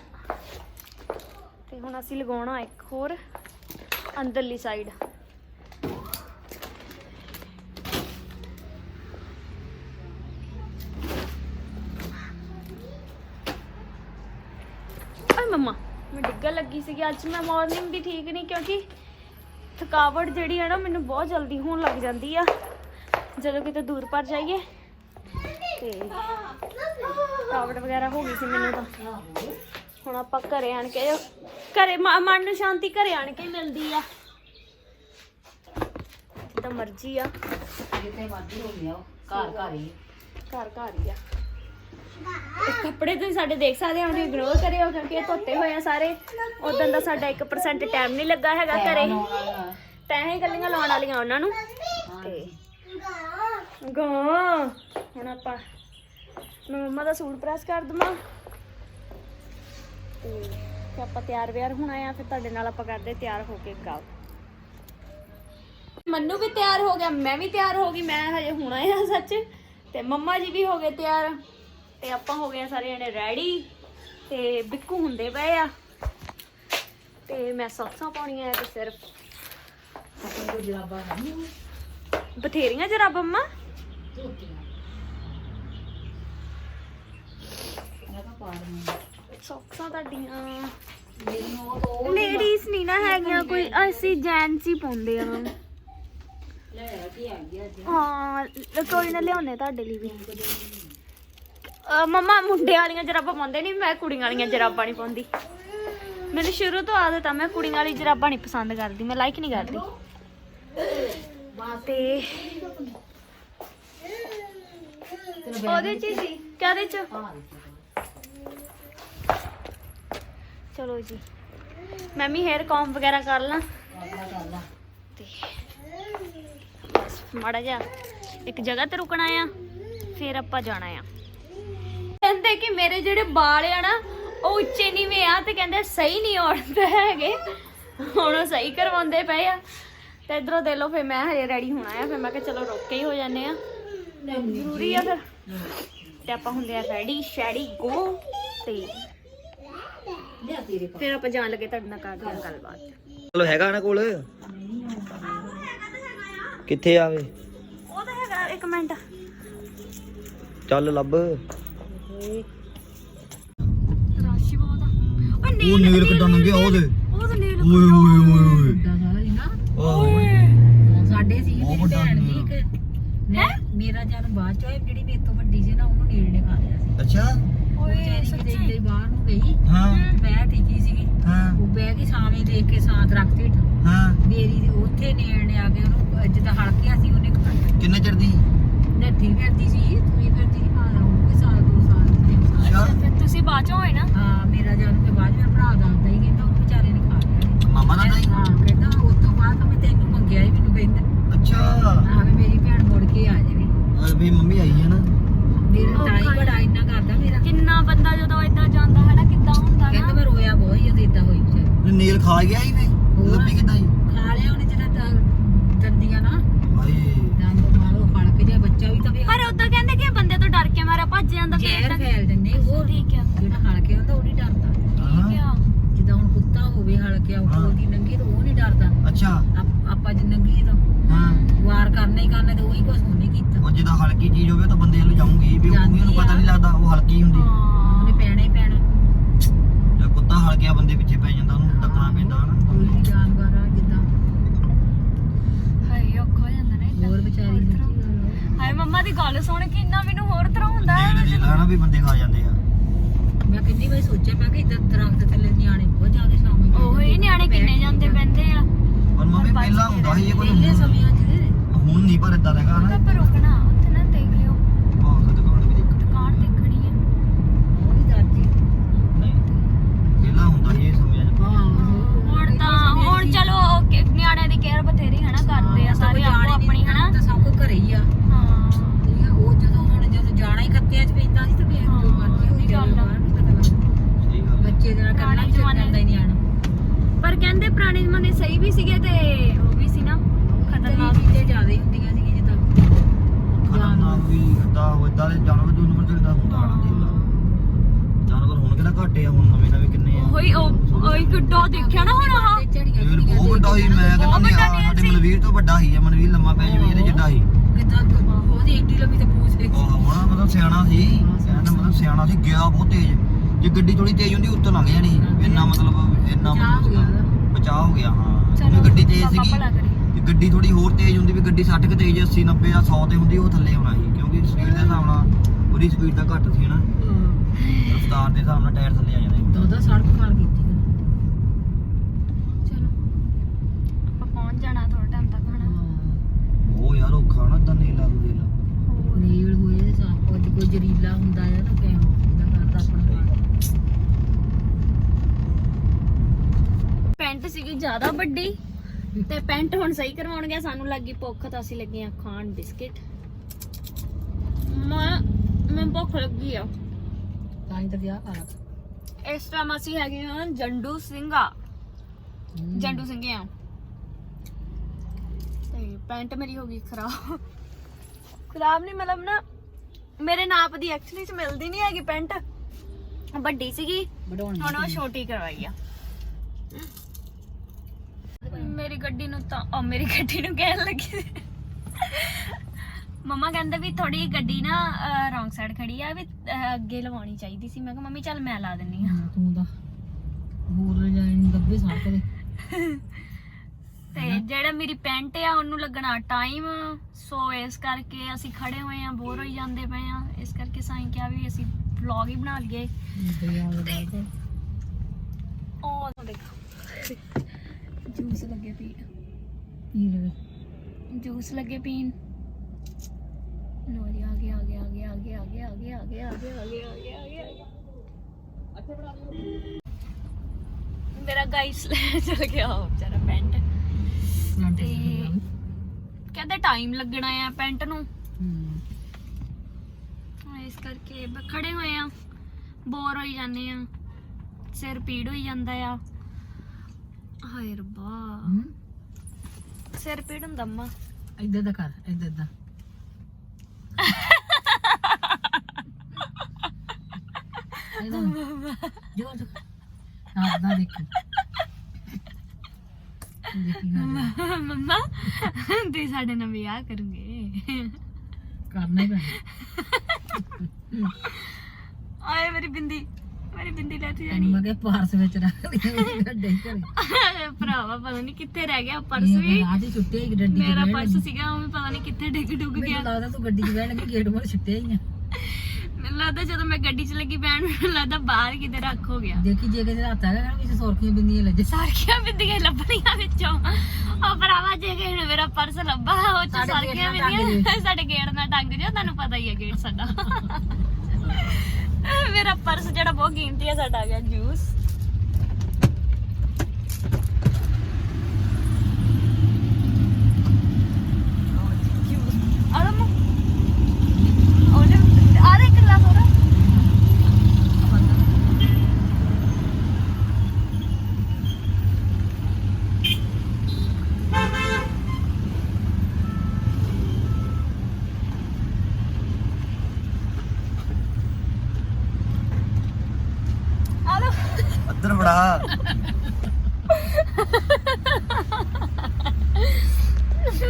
ਤੇ ਹੁਣ ਅਸੀਂ ਲਗਾਉਣਾ ਇੱਕ ਹੋਰ ਅੰਦਰਲੀ ਸਾਈਡ ਮੰਮਾ ਮੈਂ ਡਿੱਗਣ ਲੱਗੀ ਸੀਗੀ ਅੱਜ ਮੈਂ ਮਾਰਨਿੰਗ ਦੀ ਠੀਕ ਨਹੀਂ ਕਿਉਂਕਿ ਥਕਾਵਟ ਜਿਹੜੀ ਆ ਨਾ ਮੈਨੂੰ ਬਹੁਤ ਜਲਦੀ ਹੋਣ ਲੱਗ ਜਾਂਦੀ ਆ। ਜਦੋਂ ਕਿਤੇ ਦੂਰ ਪਰ ਜਾਈਏ। ਤੇ ਥਕਾਵਟ ਵਗੈਰਾ ਹੋ ਗਈ ਸੀ ਮੈਨੂੰ ਤਾਂ। ਹੁਣ ਆਪਾਂ ਘਰੇ ਆਣ ਕੇ ਘਰੇ ਮਨ ਨੂੰ ਸ਼ਾਂਤੀ ਘਰੇ ਆਣ ਕੇ ਹੀ ਮਿਲਦੀ ਆ। ਜਿੱਦਾਂ ਮਰਜ਼ੀ ਆ। ਜਿੱਥੇ ਮਰਜ਼ੀ ਹੋ ਗਿਆ ਘਰ ਘਰ ਹੀ। ਘਰ ਘਰ ਹੀ ਆ। ਤੇ ਕੱਪੜੇ ਤੁਸੀਂ ਸਾਡੇ ਦੇਖ ਸਕਦੇ ਹੋ ਜੇ ਇਗਨੋਰ ਕਰਿਓ ਕਿਉਂਕਿ ਇਹ ਧੋਤੇ ਹੋਏ ਆ ਸਾਰੇ। ਉਦੋਂ ਦਾ ਸਾਡਾ 1% ਟਾਈਮ ਨਹੀਂ ਲੱਗਾ ਹੈਗਾ ਘਰੇ। ਪੈਸੇ ਗੱਲੀਆਂ ਲਾਉਣ ਵਾਲੀਆਂ ਉਹਨਾਂ ਨੂੰ। ਤੇ ਗਾ ਹੁਣ ਆਪਾਂ ਮੰਮਾ ਦਾ ਸੂਟ ਪ੍ਰੈਸ ਕਰ ਦਵਾਂ। ਤੇ ਆਪਾਂ ਤਿਆਰ ਵਿਆਰ ਹੋਣਾ ਆ ਫਿਰ ਤੁਹਾਡੇ ਨਾਲ ਆਪਾਂ ਕਰਦੇ ਤਿਆਰ ਹੋ ਕੇ ਗੱਲ। ਮੰਨੂ ਵੀ ਤਿਆਰ ਹੋ ਗਿਆ ਮੈਂ ਵੀ ਤਿਆਰ ਹੋ ਗਈ ਮੈਂ ਹਜੇ ਹੋਣਾ ਆ ਸੱਚ। ਤੇ ਮੰਮਾ ਜੀ ਵੀ ਹੋ ਗਏ ਤਿਆਰ। ਤੇ ਆਪਾਂ ਹੋ ਗਏ ਸਾਰੇ ਜਣੇ ਰੈਡੀ ਤੇ ਬਿੱਕੂ ਹੁੰਦੇ ਪਏ ਆ। ਤੇ ਮੈਂ ਸੌਕਸਾਂ ਪਾਉਣੀਆਂ ਆ ਤੇ ਸਿਰਫ ਜਰਾਬਾ ਨਹੀਂ ਬਥੇਰੀਆਂ ਜਰਾਬਾਂ ਮੈਂ ਸੌਕਸਾਂ ਤੁਹਾਡੀਆਂ। ਲੇਡੀਜ਼ ਨਹੀਂ ਨਾ ਹੈਗੀਆਂ ਕੋਈ ਅਸੀਂ ਜੈਂਟਸ ਹੀ ਪਾਉਂਦੇ ਆ ਲੈ ਕੇ ਆ ਗਿਆ ਅੱਜ? ਹਾਂ ਕੋਈ ਨਾ ਲਿਆਉਣੇ ਤੁਹਾਡੇ ਲਈ ਵੀ। ਮੰਮਾ ਮੁੰਡੇ ਵਾਲੀਆਂ ਜਰਾਬਾਂ ਪਾਉਂਦੇ ਨਹੀਂ ਮੈਂ ਕੁੜੀਆਂ ਵਾਲੀਆਂ ਜਰਾਬਾਂ ਨਹੀਂ ਪਾਉਂਦੀ। ਮੈਨੂੰ ਸ਼ੁਰੂ ਤੋਂ ਆਦਤ ਆ, ਮੈਂ ਕੁੜੀਆਂ ਵਾਲੀ ਜਰਾਬਾਂ ਨਹੀਂ ਪਸੰਦ ਕਰਦੀ, ਮੈਂ ਲਾਈਕ ਨਹੀਂ ਕਰਦੀ। ਤੇ ਉਹਦੇ ਚ ਹੀ ਸੀ ਚ? ਚਲੋ ਜੀ, ਮੈਂ ਵੀ ਹੇਅਰ ਕੌਮ ਵਗੈਰਾ ਕਰ ਲਾਂ। ਤੇ ਬਸ, ਮਾੜਾ ਜਿਹਾ, ਇੱਕ ਜਗ੍ਹਾ ਤੇ ਰੁਕਣਾ ਆ, ਫਿਰ ਆਪਾਂ ਜਾਣਾ ਆ। ਕਹਿੰਦੇ ਕਿ ਮੇਰੇ ਜਿਹੜੇ ਵਾਲ ਆ ਨਾ ਉਹ ਉੱਚੇ ਨੀਵੇਂ ਆ ਤੇ ਕਹਿੰਦੇ ਸਹੀ ਨਹੀਂ ਆਉਂਦੇ ਹੈਗੇ। ਹੁਣ ਉਹ ਸਹੀ ਕਰਵਾਉਂਦੇ ਪਏ ਆ। ਤੇ ਇਧਰੋਂ ਦੇ ਲੋ ਫਿਰ ਮੈਂ ਹਜੇ ਰੈਡੀ ਹੋਣਾ ਆ। ਫਿਰ ਮੈਂ ਕਿਹਾ ਚਲੋ ਰੁਕ ਕੇ ਹੀ ਹੋ ਜਾਂਦੇ ਆ। ਜ਼ਰੂਰੀ ਆ ਫਿਰ। ਤੇ ਆਪਾਂ ਹੁੰਦੇ ਆ ਰੈਡੀ ਸ਼ੈਡੀ ਗੋ ਤੇ ਫਿਰ ਆਪਾਂ ਜਾਣ ਲੱਗੇ ਤੁਹਾਡੇ ਨਾਲ ਕਰਦੇ ਆ ਗੱਲਬਾਤ। ਚਲੋ ਹੈਗਾ ਨਾ ਕੋਲ? ਕਿੱਥੇ ਆਵੇ? ਉਹ ਤਾਂ ਹੈਗਾ ਇੱਕ ਮਿੰਟ। ਚੱਲ ਲੱਭ। ਰਾਸ਼ੀ ਬਹੁਤ ਆ। ਓਏ ਉਹ ਨੀਲ ਨੀਲ ਕਿੱਦਾਂ ਲੰਘਿਆ ਉਹਦੇ। ਉਹ ਤਾਂ ਨੀਲ ਓਏ ਓਏ ਓਏ ਵੱਡਾ ਸਾਰਾ ਹੀ ਨਾ। ਓਏ। ਸਾਡੇ ਸੀ ਬਹੁਤ ਮੇਰੀ ਵੱਡਾ ਭੈਣ ਦੀ ਨੀਲ। ਇੱਕ। ਮੈਂ ਮੇਰਾ ਜਨਮ ਬਾਅਦ ਚ ਹੋਇਆ ਜਿਹੜੀ ਮੇਰੇ ਤੋਂ ਵੱਡੀ ਸੀ ਨਾ ਉਹਨੂੰ ਨੀਲ ਨੇ ਖਾ ਲਿਆ ਸੀ। ਅੱਛਾ। ਓਏ ਸੱਚੀ? ਹੀ ਬਾਹਰ ਨੂੰ ਗਈ। ਹਾਂ। ਮੈਂ ਠੀਕੀ ਸੀਗੀ। ਹਾਂ। ਉਹ ਬਹਿ ਗਈ ਸਾਵੇਂ ਦੇਖ ਕੇ ਸਾਂ ਦਰਖਤ ਹੇਠ ਹਾਂ। ਮੇਰੀ ਉੱਥੇ ਨੇੜ ਨੇ ਆ ਕੇ ਉਹਨੂੰ ਜਿੱਦਾਂ ਹਲਕਿਆ ਸੀ ਉਹਨੇ ਲਿਆ ਕਿੰਨੇ ਚਿਰ ਦੀ? ਨੱਠੀ ਫਿਰਦੀ ਸੀ ਤੂੰ ਹੀ ਫਿਰਦੀ ਆ ਰਹੂਗੀ ਸਾਲ ਦੋ ਸਾਲ ਤਿੰਨ ਸਾਲ ਅੱਛਾ ਫਿਰ ਤੁਸੀਂ ਬਾਅਦ ਚੋਂ ਹੋਏ ਨਾ? ਹਾਂ ਮੇਰਾ ਜਨਮ ਤੇ ਬਾਅਦ ਮੇਰਾ ਭਰਾ ਦੱਸਦਾ ਹੀ ਕਹਿੰਦਾ ਉਹ ਵਿਚਾਰੇ ਨੇ ਖਾ ਲਿਆ। ਮਾਮਾ ਦਾ ਨਹੀਂ? ਹਾਂ ਕਹਿੰਦਾ ਉਸ ਤੋਂ ਬਾਅਦ ਤਾਂ ਮੈਂ ਤੈਨੂੰ ਮੰਗਿਆ ਹੀ ਮੈਨੂੰ ਕਹਿੰਦਾ ਅੱਛਾ। ਆ ਵੀ ਮੇਰੀ ਭੈਣ ਮੁੜ ਕੇ ਆ ਜਾਵੇ। ਆ ਵੀ ਮੰਮੀ ਆਈ ਹੈ ਨਾ? ਮੇਰਾ ਤਾਈ ਹੀ। ਬੜਾ ਇੰਨਾ ਕਰਦਾ ਮੇਰਾ। ਕਿੰਨਾ ਬੰਦਾ ਜਦੋਂ ਇਦਾਂ ਜਾਂਦਾ ਹੈ ਨਾ ਕਿੱਦਾਂ ਹੁੰਦਾ ਕਹਿੰਦਾ ਨਾ ਮੈਂ ਖਾ ਗਿਆ ਹੀ ਹੋਰ। ਲੱਭੀ ਕਿੱਦਾਂ ਹੀ ਖਾ ਲਿਆ ਉਹਨੇ ਜਿਹੜਾ ਦੰਦੀਆਂ ਨਾ ਹਾਏ ਦੰਦ ਮਾਰੋ ਫੜਕ ਜਿਹਾ ਬੱਚਾ ਵੀ ਤਾਂ ਵੇ ਪਰ ਉਦੋਂ ਕਹਿੰਦੇ ਕਿ ਬੰਦੇ ਤੋਂ ਡਰ ਕੇ ਮਾਰਾ ਭੱਜ ਜਾਂਦਾ ਜ਼ਹਿਰ ਫੇਰ ਫੈਲ ਦਿੰਦੇ ਉਹ ਠੀਕ ਆ। ਜਿਹੜਾ ਹਲਕੇ ਹੁੰਦਾ ਉਹ ਨਹੀਂ ਡਰਦਾ। ਹਾਂ। ਠੀਕ ਆ। ਜਿੱਦਾਂ ਹੁਣ ਕੁੱਤਾ ਹੋਵੇ ਹਲਕਿਆ ਹਾਂ। ਉਹ ਦੀ ਨੰਗੀ ਤਾਂ ਉਹ ਨਹੀਂ ਡਰਦਾ। ਅੱਛਾ। ਆਪ- ਆਪਾਂ ਜੇ ਨੰਗੀ ਤਾਂ ਹਾਂ। ਵਾਰ ਕਰਨਾ ਹੀ ਕਰਨਾ ਤੇ ਉਹੀ ਕੁਝ ਉਹਨੇ ਕੀਤਾ। ਉਹ ਜਿਹਦਾ ਹਲਕੀ ਚੀਜ਼ ਹੋਵੇ ਤਾਂ ਬੰਦੇ ਵੱਲ ਜਾਊਗੀ ਵੀ ਉਹ ਜਾਂਦੀ ਉਹਨੂੰ ਪਤਾ ਆ। ਨਹੀਂ ਲੱਗਦਾ ਉਹ ਹਲਕੀ ਹੀ ਹੁੰਦੀ। ਉਹਨੇ ਹਾਂ ਪੈਣਾ ਹੀ ਪੈਣਾ। ਜੇ ਕੁੱਤਾ ਹਲਕਿਆ ਬੰਦੇ ਪਿੱਛੇ ਪੈ ਜਾਂਦਾ ਉਹਨੂੰ ਟੱਕਣਾ ਪੈਂਦਾ ਹਨਾ। ਕੋਈ ਵੀ ਜਾਨਵਰ ਆ ਜਿੱਦਾਂ। ਹਾਏ ਔਖਾ ਹੋ ਜਾਂਦਾ ਨੇ ਏਦਾਂ। ਹੋਰ ਵਿਚਾਰੀ ਹਾਏ ਮੰਮਾ ਦੀ ਗੱਲ ਸੁਣ ਕੇ ਇੰਨਾ ਮੈਨੂੰ ਹੋਰ ਤਰ੍ਹਾਂ ਹੁੰਦਾ ਹੈ। ਨੇੜੇ ਦੇ ਲਾਣਾ ਵੀ ਬੰਦੇ ਖਾ ਜਾਂਦੇ ਆ। ਮੈਂ ਕਿੰਨੀ ਵਾਰੀ ਸੋਚਿਆ ਮੈਂ ਕਿ ਇਦਾਂ ਦਰਖਤ ਥੱਲੇ ਨਿਆਣੇ ਬਹੁਤ ਜ਼ਿਆਦਾ ਸ਼ਾਮ ਨੂੰ ਉਹ ਹੀ ਨਿਆਣੇ ਕਿੰਨੇ ਜਾਂਦੇ ਪੈਂਦੇ ਆ। ਪਰ ਮੰਮੀ ਪਹਿਲਾਂ ਹੁੰਦਾ ਸੀ ਇਹ ਕੋਈ ਪਹਿਲੇ ਸਮਿਆਂ 'ਚ ਹੁਣ ਨਹੀਂ ਪਰ ਇਦਾਂ ਹੈਗਾ ਨਾ ਪਰ ਰੁਕਣਾ ਉੱਥੇ ਨਾ ਦੇਖ ਲਿਓ। ਆਹ ਤਾਂ ਦੁਕਾਨ ਵੀ ਦੇਖ ਦੁਕਾਨ ਦੇਖਣੀ ਹੈ। ਉਹ ਵੀ ਦਾਦੀ। ਨਹੀਂ ਪਹਿਲਾਂ ਹੁੰਦਾ ਸੀ ਇਹ ਸਮਿਆਂ 'ਚ ਹਾਂ ਹੁਣ ਤਾਂ ਹੁਣ ਚਲੋ ਓਕੇ ਨਿਆਣਿਆਂ ਦੀ ਕੇਅਰ ਬਥੇਰੀ ਹਨਾ ਕਰਦੇ ਆ ਸਾਰੇ ਆਪੋ ਆਪਣੀ ਹਨਾ। ਤਾਂ ਸਭ ਕੁਝ ਘਰੇ ਹੀ ਆ। ਜਾਣਾ ਹੀ ਖੱਤਿਆਂ 'ਚ ਪੈਂਦਾ ਸੀ ਤਾਂ ਜੋ ਮਰਜ਼ੀ ਹੋਈ ਇਹ ਗੱਲ ਆ। ਬਾਹਰ ਨੀ ਪਤਾ ਲੱਗਦਾ। ਬੱਚੇ ਦੇ ਨਾਲ ਕਰਨਾ ਹੀ ਚੱਲ ਜ਼ਮਾਨੇ ਜਾਂਦਾ ਹੀ ਨਿਆਣਾ ਪਰ ਕਹਿੰਦੇ ਪੁਰਾਣੇ ਜ਼ਮਾਨੇ ਸਹੀ ਵੀ ਸੀਗੇ ਤੇ ਉਹ ਵੀ ਸੀ ਨਾ ਖਤਰਨਾਕ ਖਤਰਨਾਕ ਚੀਜ਼ਾਂ ਜ਼ਿਆਦਾ ਹੀ ਹੁੰਦੀਆਂ ਸੀ ਜਿੱਦਾਂ ਖਤਰਨਾਕ ਵੀ ਹੁੰਦਾ ਉਹ ਇਦਾਂ ਦੇ ਜਾਨਵਰ ਜੋ ਨੰਬਰ ਤੇ ਹੁੰਦਾ ਹਨਾ ਦੇਖ ਲਾ ਜਾਨਵਰ ਹੁਣ ਕਿਹੜਾ ਘਟੇ ਆ ਹੁਣ ਨਵੇਂ ਨਵੇਂ ਕਿੰਨੇ ਆ। ਉਹੀ ਉਹ ਉਹੀ ਗੁੱਡਾ ਦੇਖਿਆ ਨਾ ਹੁਣ ਆਹ। ਝੜੀਆਂ ਬਹੁਤ ਵੱਡਾ ਸੀ ਮੈਂ ਕਹਿੰਦਾ ਨਹੀਂ ਆ ਸਾਡੇ। ਮਨਵੀਰ ਤੋਂ ਵੱਡਾ ਸੀ ਮਨਵੀਰ ਲੰਮਾ ਪੈ ਜਾਵੇ ਇਹਦੇ ਜਿੱਡਾ ਸੀ ਕਿਦਾਂ ਉਹਦੀ ਏਡੀ ਲੰਮੀ ਤੇ ਪੂਛ ਦੇਖੀ ਉਹ ਬੜਾ ਮਤਲਬ ਸਿਆਣਾ ਸੀ ਕਹਿਣ ਦਾ ਮਤਲਬ ਸਿਆਣਾ ਸੀ ਗਿਆ ਬਹੁਤ ਤੇਜ਼। ਜੇ ਗੱਡੀ ਥੋੜੀ ਤੇਜ਼ ਹੁੰਦੀ ਉੱਤੋਂ ਲੰਘ ਜਾਣੀ ਇੰਨਾ ਮਤਲਬ ਇੰਨਾ ਬਚਾਅ ਹੋ ਗਿਆ ਹੋ ਗੱਡੀ ਤੇਜ਼ ਸੀਗੀ ਗੱਡੀ ਥੋੜੀ ਹੋਰ ਤੇਜ਼ ਹੁੰਦੀ ਵੀ ਗੱਡੀ 60 ਕਿ ਤੇਜ਼ 80 90 ਜਾਂ 100 ਤੇ ਹੁੰਦੀ ਉਹ ਥੱਲੇ ਆਉਣਾ ਸੀ। ਕਿਉਂਕਿ ਸਪੀਡ ਦੇ ਹਿਸਾਬ ਨਾਲ ਉਹਦੀ ਸਪੀਡ ਤਾਂ ਘੱਟ ਸੀ ਨਾ। ਰਫ਼ਤਾਰ ਦੇ ਹਿਸਾਬ ਨਾਲ ਟਾਇਰ ਥੱਲੇ ਆ ਜਾਣੇ ਦੋ ਦੋ ਸੜਕ ਮਾਰ ਕੀਤੀ ਚਲੋ ਆਪਾਂ ਪਹੁੰਚ ਜਾਣਾ ਥੋੜਾ ਟਾਈਮ ਤੱਕ ਹਨਾ ਉਹ ਯਾਰ ਔਖਾ ਨਾ ਤਾਂ ਨਹੀਂ ਲਾ ਦੂ ਦੇ ਲਾ ਹੋਰ ਨੀਲ ਹੋਏ ਸਾਪ ਅੱਜ ਕੋਈ ਜ਼ਰੀਲਾ ਹੁੰਦਾ ਆ ਤਾਂ ਕਿਵੇਂ ਹੁੰਦਾ ਕਰਦਾ ਆਪਣਾ ਪੈਂਟ ਸੀਗੀ ਜ਼ਿਆਦਾ ਵੱਡੀ ਤੇ ਪੈਂਟ ਹੁਣ ਸਹੀ ਕਰਵਾਉਣ ਗਿਆ ਸਾਨੂੰ ਲੱਗੀ ਭੁੱਖ ਤਾਂ ਅਸੀਂ ਲੱਗੇ ਆ ਖਾਣ ਬਿਸਕਿਟ। ਮੈਂ ਮੈਂ ਭੁੱਖ ਲੱਗੀ ਆ। ਤਾਂ ਹੀ ਤਾਂ ਵਿਆਹ ਕਰਾ ਇਸ ਟਾਈਮ ਅਸੀਂ ਹੈਗੇ ਹਾਂ ਜੰਡੂ ਸਿੰਘਾ। ਜੰਡੂ ਸਿੰਘੇ ਆ। ਤੇ ਪੈਂਟ ਮੇਰੀ ਹੋ ਗਈ ਖਰਾਬ। ਖਰਾਬ ਨਹੀਂ ਮਤਲਬ ਨਾ ਮੇਰੇ ਨਾਪ ਦੀ ਐਕਚੁਅਲੀ ਚ ਮਿਲਦੀ ਨਹੀਂ ਹੈਗੀ ਪੈਂਟ। ਵੱਡੀ ਸੀਗੀ। ਵਡਾਉਣੀ ਹੁਣ ਉਹ ਛੋਟੀ ਕਰਵਾਈ ਆ। ਮੇਰੀ ਗੱਡੀ ਨੂੰ ਤਾਂ ਉਹ ਮੇਰੀ ਗੱਡੀ ਨੂੰ ਕਹਿਣ ਲੱਗੀ ਮਮਾ ਕਹਿੰਦੇ ਵੀ ਥੋੜੀ ਗੱਡੀ ਨਾ ਰੌਂਗ ਸਾਈਡ ਖੜੀ ਆ ਵੀ ਅੱਗੇ ਲਵਾਉਣੀ ਚਾਹੀਦੀ ਸੀ। ਮੈਂ ਕਿਹਾ ਮੰਮੀ ਚੱਲ ਮੈਂ ਲਾ ਦਿੰਨੀ ਆ। ਹਾਂ, ਤੂੰ ਤਾਂ ਹੋਰ ਰਜਾਈ ਦੱਬੇ ਸੜਕ ਦੇ। ਤੇ ਜਿਹੜਾ ਮੇਰੀ ਪੈਂਟ ਆ ਉਹਨੂੰ ਲੱਗਣਾ ਟਾਈਮ ਸੋ ਇਸ ਕਰਕੇ ਅਸੀਂ ਖੜੇ ਹੋਏ ਆ ਬੋਰ ਹੋਈ ਜਾਂਦੇ ਪਏ ਆ ਇਸ ਕਰਕੇ ਸਾਈਂ ਕਿਹਾ ਵੀ ਅਸੀਂ ਵਲੌਗ ਹੀ ਬਣਾ ਲਈਏ ਉਹ ਦੇਖੋ ਜੂਸ ਲੱਗੇ ਪੀਣ ਪੀ ਲਵੇ ਜੂਸ ਲੱਗੇ ਪੀਣ ਲੋ ਜੀ ਆ ਗਿਆ ਆ ਗਿਆ ਆ ਗਿਆ ਆ ਗਿਆ ਆ ਗਿਆ ਆ ਗਿਆ ਆ ਗਿਆ ਆ ਗਿਆ ਆ ਗਿਆ ਆ ਗਿਆ ਆ ਗਿਆ ਮੇਰਾ ਗਾਈਸ ਚਲ ਗਿਆ ਉਹ ਵਿਚਾਰਾ ਪੈਂਟ ਤੇ ਕਹਿੰਦੇ ਟਾਈਮ ਲੱਗਣਾ ਆ ਪੈਂਟ ਨੂੰ। ਇਸ ਕਰਕੇ ਖੜੇ ਹੋਏ ਆ। ਬੋਰ ਹੋਈ ਜਾਂਦੇ ਆ। ਸਿਰ ਪੀੜ ਹੋਈ ਜਾਂਦਾ ਆ। ਹਾਏ ਰੱਬਾ। ਸਿਰ ਪੀੜ ਹੁੰਦਾ ਅੰਮਾ। ਇੱਧਰ ਦਾ ਕਰ ਇੱਧਰ ਦਾ। ਜੋ ਜੋ ਆਪਦਾ ਦੇਖੀ। ਮੰਮਾ ਤੇ ਸਾਡੇ ਨਾਲ ਵਿਆਹ ਕਰੂਗੇ। ਕਰਨਾ ਹੀ ਪੈਣਾ। ਆਏ ਮੇਰੀ ਬਿੰਦੀ ਮੇਰੀ ਬਿੰਦੀ ਲੈ ਤੇ ਤੈਨੂੰ ਜਾਣੀ। ਮੈਂ ਕਿਹਾ ਪਾਰਸ ਵਿੱਚ ਰੱਖ ਲਈ ਗੱਡੇ ਘਰੇ। ਭਰਾਵਾ ਪਤਾ ਨਹੀਂ ਕਿੱਥੇ ਰਹਿ ਗਿਆ ਪਰਸ ਵੀ। ਹੀ ਗੱਡੀ ਮੇਰਾ ਪਰਸ। ਸੀਗਾ ਉਹ ਵੀ ਪਤਾ ਨਹੀਂ ਕਿੱਥੇ ਡਿੱਗ ਡੁੱਗ ਗਿਆ। ਲੱਗਦਾ ਤੂੰ ਗੱਡੀ 'ਚ ਬਹਿਣ ਲੱਗੀ ਗੇਟ ਮੋਰ ਛੁੱਟਿਆ ਹੀ ਆ। ਲੱਗਦਾ ਜਦੋਂ ਮੈਂ ਗੱਡੀ 'ਚ ਲੱਗੀ ਬੈਣ ਮੈਨੂੰ ਲੱਗਦਾ ਬਾਹਰ ਕਿਤੇ ਰੱਖ ਹੋ ਗਿਆ। ਦੇਖੀ ਜੇ ਕਿਸੇ ਦਾ ਹੱਥ ਹੈਗਾ ਨਾ ਵਿੱਚ ਸੁਰਖੀਆਂ ਬਿੰਦੀਆਂ ਲੱਜੇ। ਸਾਰਕੀਆਂ ਬਿੰਦੀਆਂ ਲੱਭਣੀਆਂ ਵਿੱਚੋਂ। ਉਹ ਭਰਾਵਾ ਜੇ ਕਿਸੇ ਨੂੰ ਮੇਰਾ ਪਰਸ ਲੱਭਾ ਉਹ ਚ ਸਾਡੇ ਗੇਟ ਸਾਰਕੀਆਂ ਨਾਲ ਟੰਗ ਬਿੰਦੀਆਂ [laughs] ਸਾਡੇ ਗੇਟ ਨਾਲ ਟੰਗ ਜਿਓ ਤੁਹਾਨੂੰ ਪਤਾ ਹੀ ਹੈ ਗੇਟ ਸਾਡਾ। [laughs] ਮੇਰਾ ਪਰਸ ਜਿਹੜਾ ਬਹੁਤ ਕੀਮਤੀ ਹੈ ਸਾਡਾ ਆ ਗਿਆ ਜੂਸ ਆਲਮ ਉਹਨੇ ਆ ਦੇ ਕਿੱਲਾ ਥੋੜਾ ਇੱਧਰ ਫੜਾ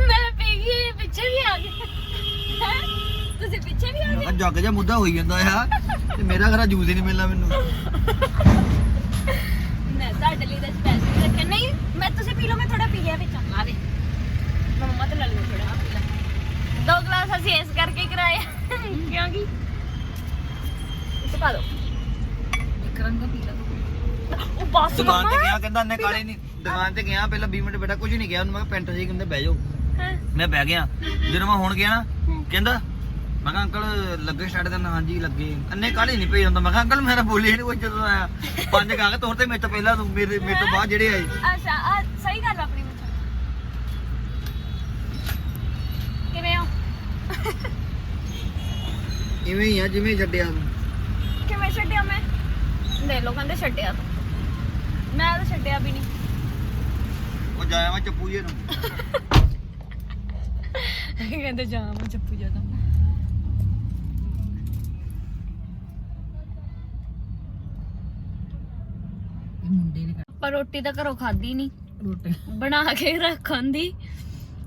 ਮੈਂ ਪੀ ਗਈ ਪਿੱਛੇ ਵੀ ਆ ਗਏ। ਹੈਂ? ਤੁਸੀਂ ਪਿੱਛੇ ਵੀ ਆ ਮੈਂ ਗਏ? ਕਿਹਾ ਜੱਗ ਜਿਹਾ ਮੁੱਦਾ ਹੋਈ ਜਾਂਦਾ ਆ। ਤੇ ਮੇਰਾ ਘਰਾ ਜੂਸ ਹੀ ਨਹੀਂ ਮਿਲਣਾ ਮੈਨੂੰ। ਮੈਂ ਤੁਹਾਡੇ ਲਈ ਤਾਂ ਸਪੈਸ਼ਲ ਰੱਖਿਆ। ਨਹੀਂ ਮੈਂ ਤੁਸੀਂ ਪੀ ਲਓ ਮੈਂ ਥੋੜਾ ਪੀ ਗਿਆ ਵਿੱਚ। ਆ ਦੇ ਮੈਂ ਮੰਮਾ ਤੇ ਲੈ ਲਓ ਥੋੜਾ ਪੀ ਲਾ। ਦੋ ਗਲਾਸ ਅਸੀਂ ਇਸ ਕਰਕੇ ਕਰਾਏ ਕਿਉਂਕਿ? ਪਾ ਦਾ। ਪੀ ਲਾ। ਉਹ ਬਸ ਦੁਕਾਨ ਤੇ ਮੰਮਾ। ਗਿਆ ਕਹਿੰਦਾ ਅੰਨੇ ਕਾਲੇ ਨਹੀਂ। ਦੁਕਾਨ ਤੇ ਗਿਆ ਪਹਿਲਾਂ 20 ਮਿੰਟ ਬੇਟਾ ਕੁਝ ਨਹੀਂ ਗਿਆ। ਉਹਨੂੰ ਮੈਂ ਕਿਹਾ ਪੈਂਟ ਜੀ ਕਹਿੰਦੇ ਬਹਿ ਜਾਓ। ਹਾਂ। ਮੈਂ ਬਹਿ ਗਿਆ। ਜਦੋਂ ਮੈਂ ਹੁਣ ਗਿਆ ਨਾ ਕਹਿੰਦਾ ਮੈਂ ਕਿਹਾ ਅੰਕਲ ਲੱਗੇ ਸਟਾਰਟ ਕਰਨ ਹਾਂਜੀ ਲੱਗੇ। ਅੰਨੇ ਕਾਲੇ ਨਹੀਂ ਪਈ ਹੁੰਦਾ। ਮੈਂ ਕਿਹਾ ਅੰਕਲ ਮੇਰਾ ਬੋਲੀ ਨਹੀਂ ਕੋਈ ਜਦੋਂ ਆਇਆ। ਪੰਜ ਕਾਗਜ਼ ਤੋਰ ਤੇ ਮੇਰੇ ਤੋਂ ਪਹਿਲਾਂ ਤੂੰ ਮੇਰੇ ਮੇਰੇ ਤੋਂ ਬਾਅਦ ਜਿਹੜੇ ਆਏ। ਅੱਛਾ ਆ ਸਹੀ ਗੱਲ ਆ ਆਪਣੀ ਮੁੱਛ ਕਿਵੇਂ ਹੋ? ਇਵੇਂ ਹੀ ਆ ਜਿਵੇਂ ਛੱਡਿਆ ਤੂੰ। ਕਿਵੇਂ ਛੱਡਿਆ ਮੈਂ? ਦੇ ਲੋ ਕਹਿੰਦੇ ਛੱਡਿਆ ਤੂੰ। ਮੈਂ ਤਾਂ ਛੱਡਿਆ ਵੀ ਨਹੀਂ। ਉਹ ਜਾਇਆ ਮੈਂ ਚੱਪੂ ਜੇ ਨੂੰ। ਕਹਿੰਦੇ ਜਾ ਮੈਂ ਚੱਪੂ ਜਾ ਤਾਂ ਇਹ ਮੁੰਡੇ ਨੇ ਪਰ ਰੋਟੀ ਤਾਂ ਘਰੋਂ ਖਾਦੀ ਨਹੀਂ। ਰੋਟੀ। ਬਣਾ ਕੇ ਰੱਖਣ ਦੀ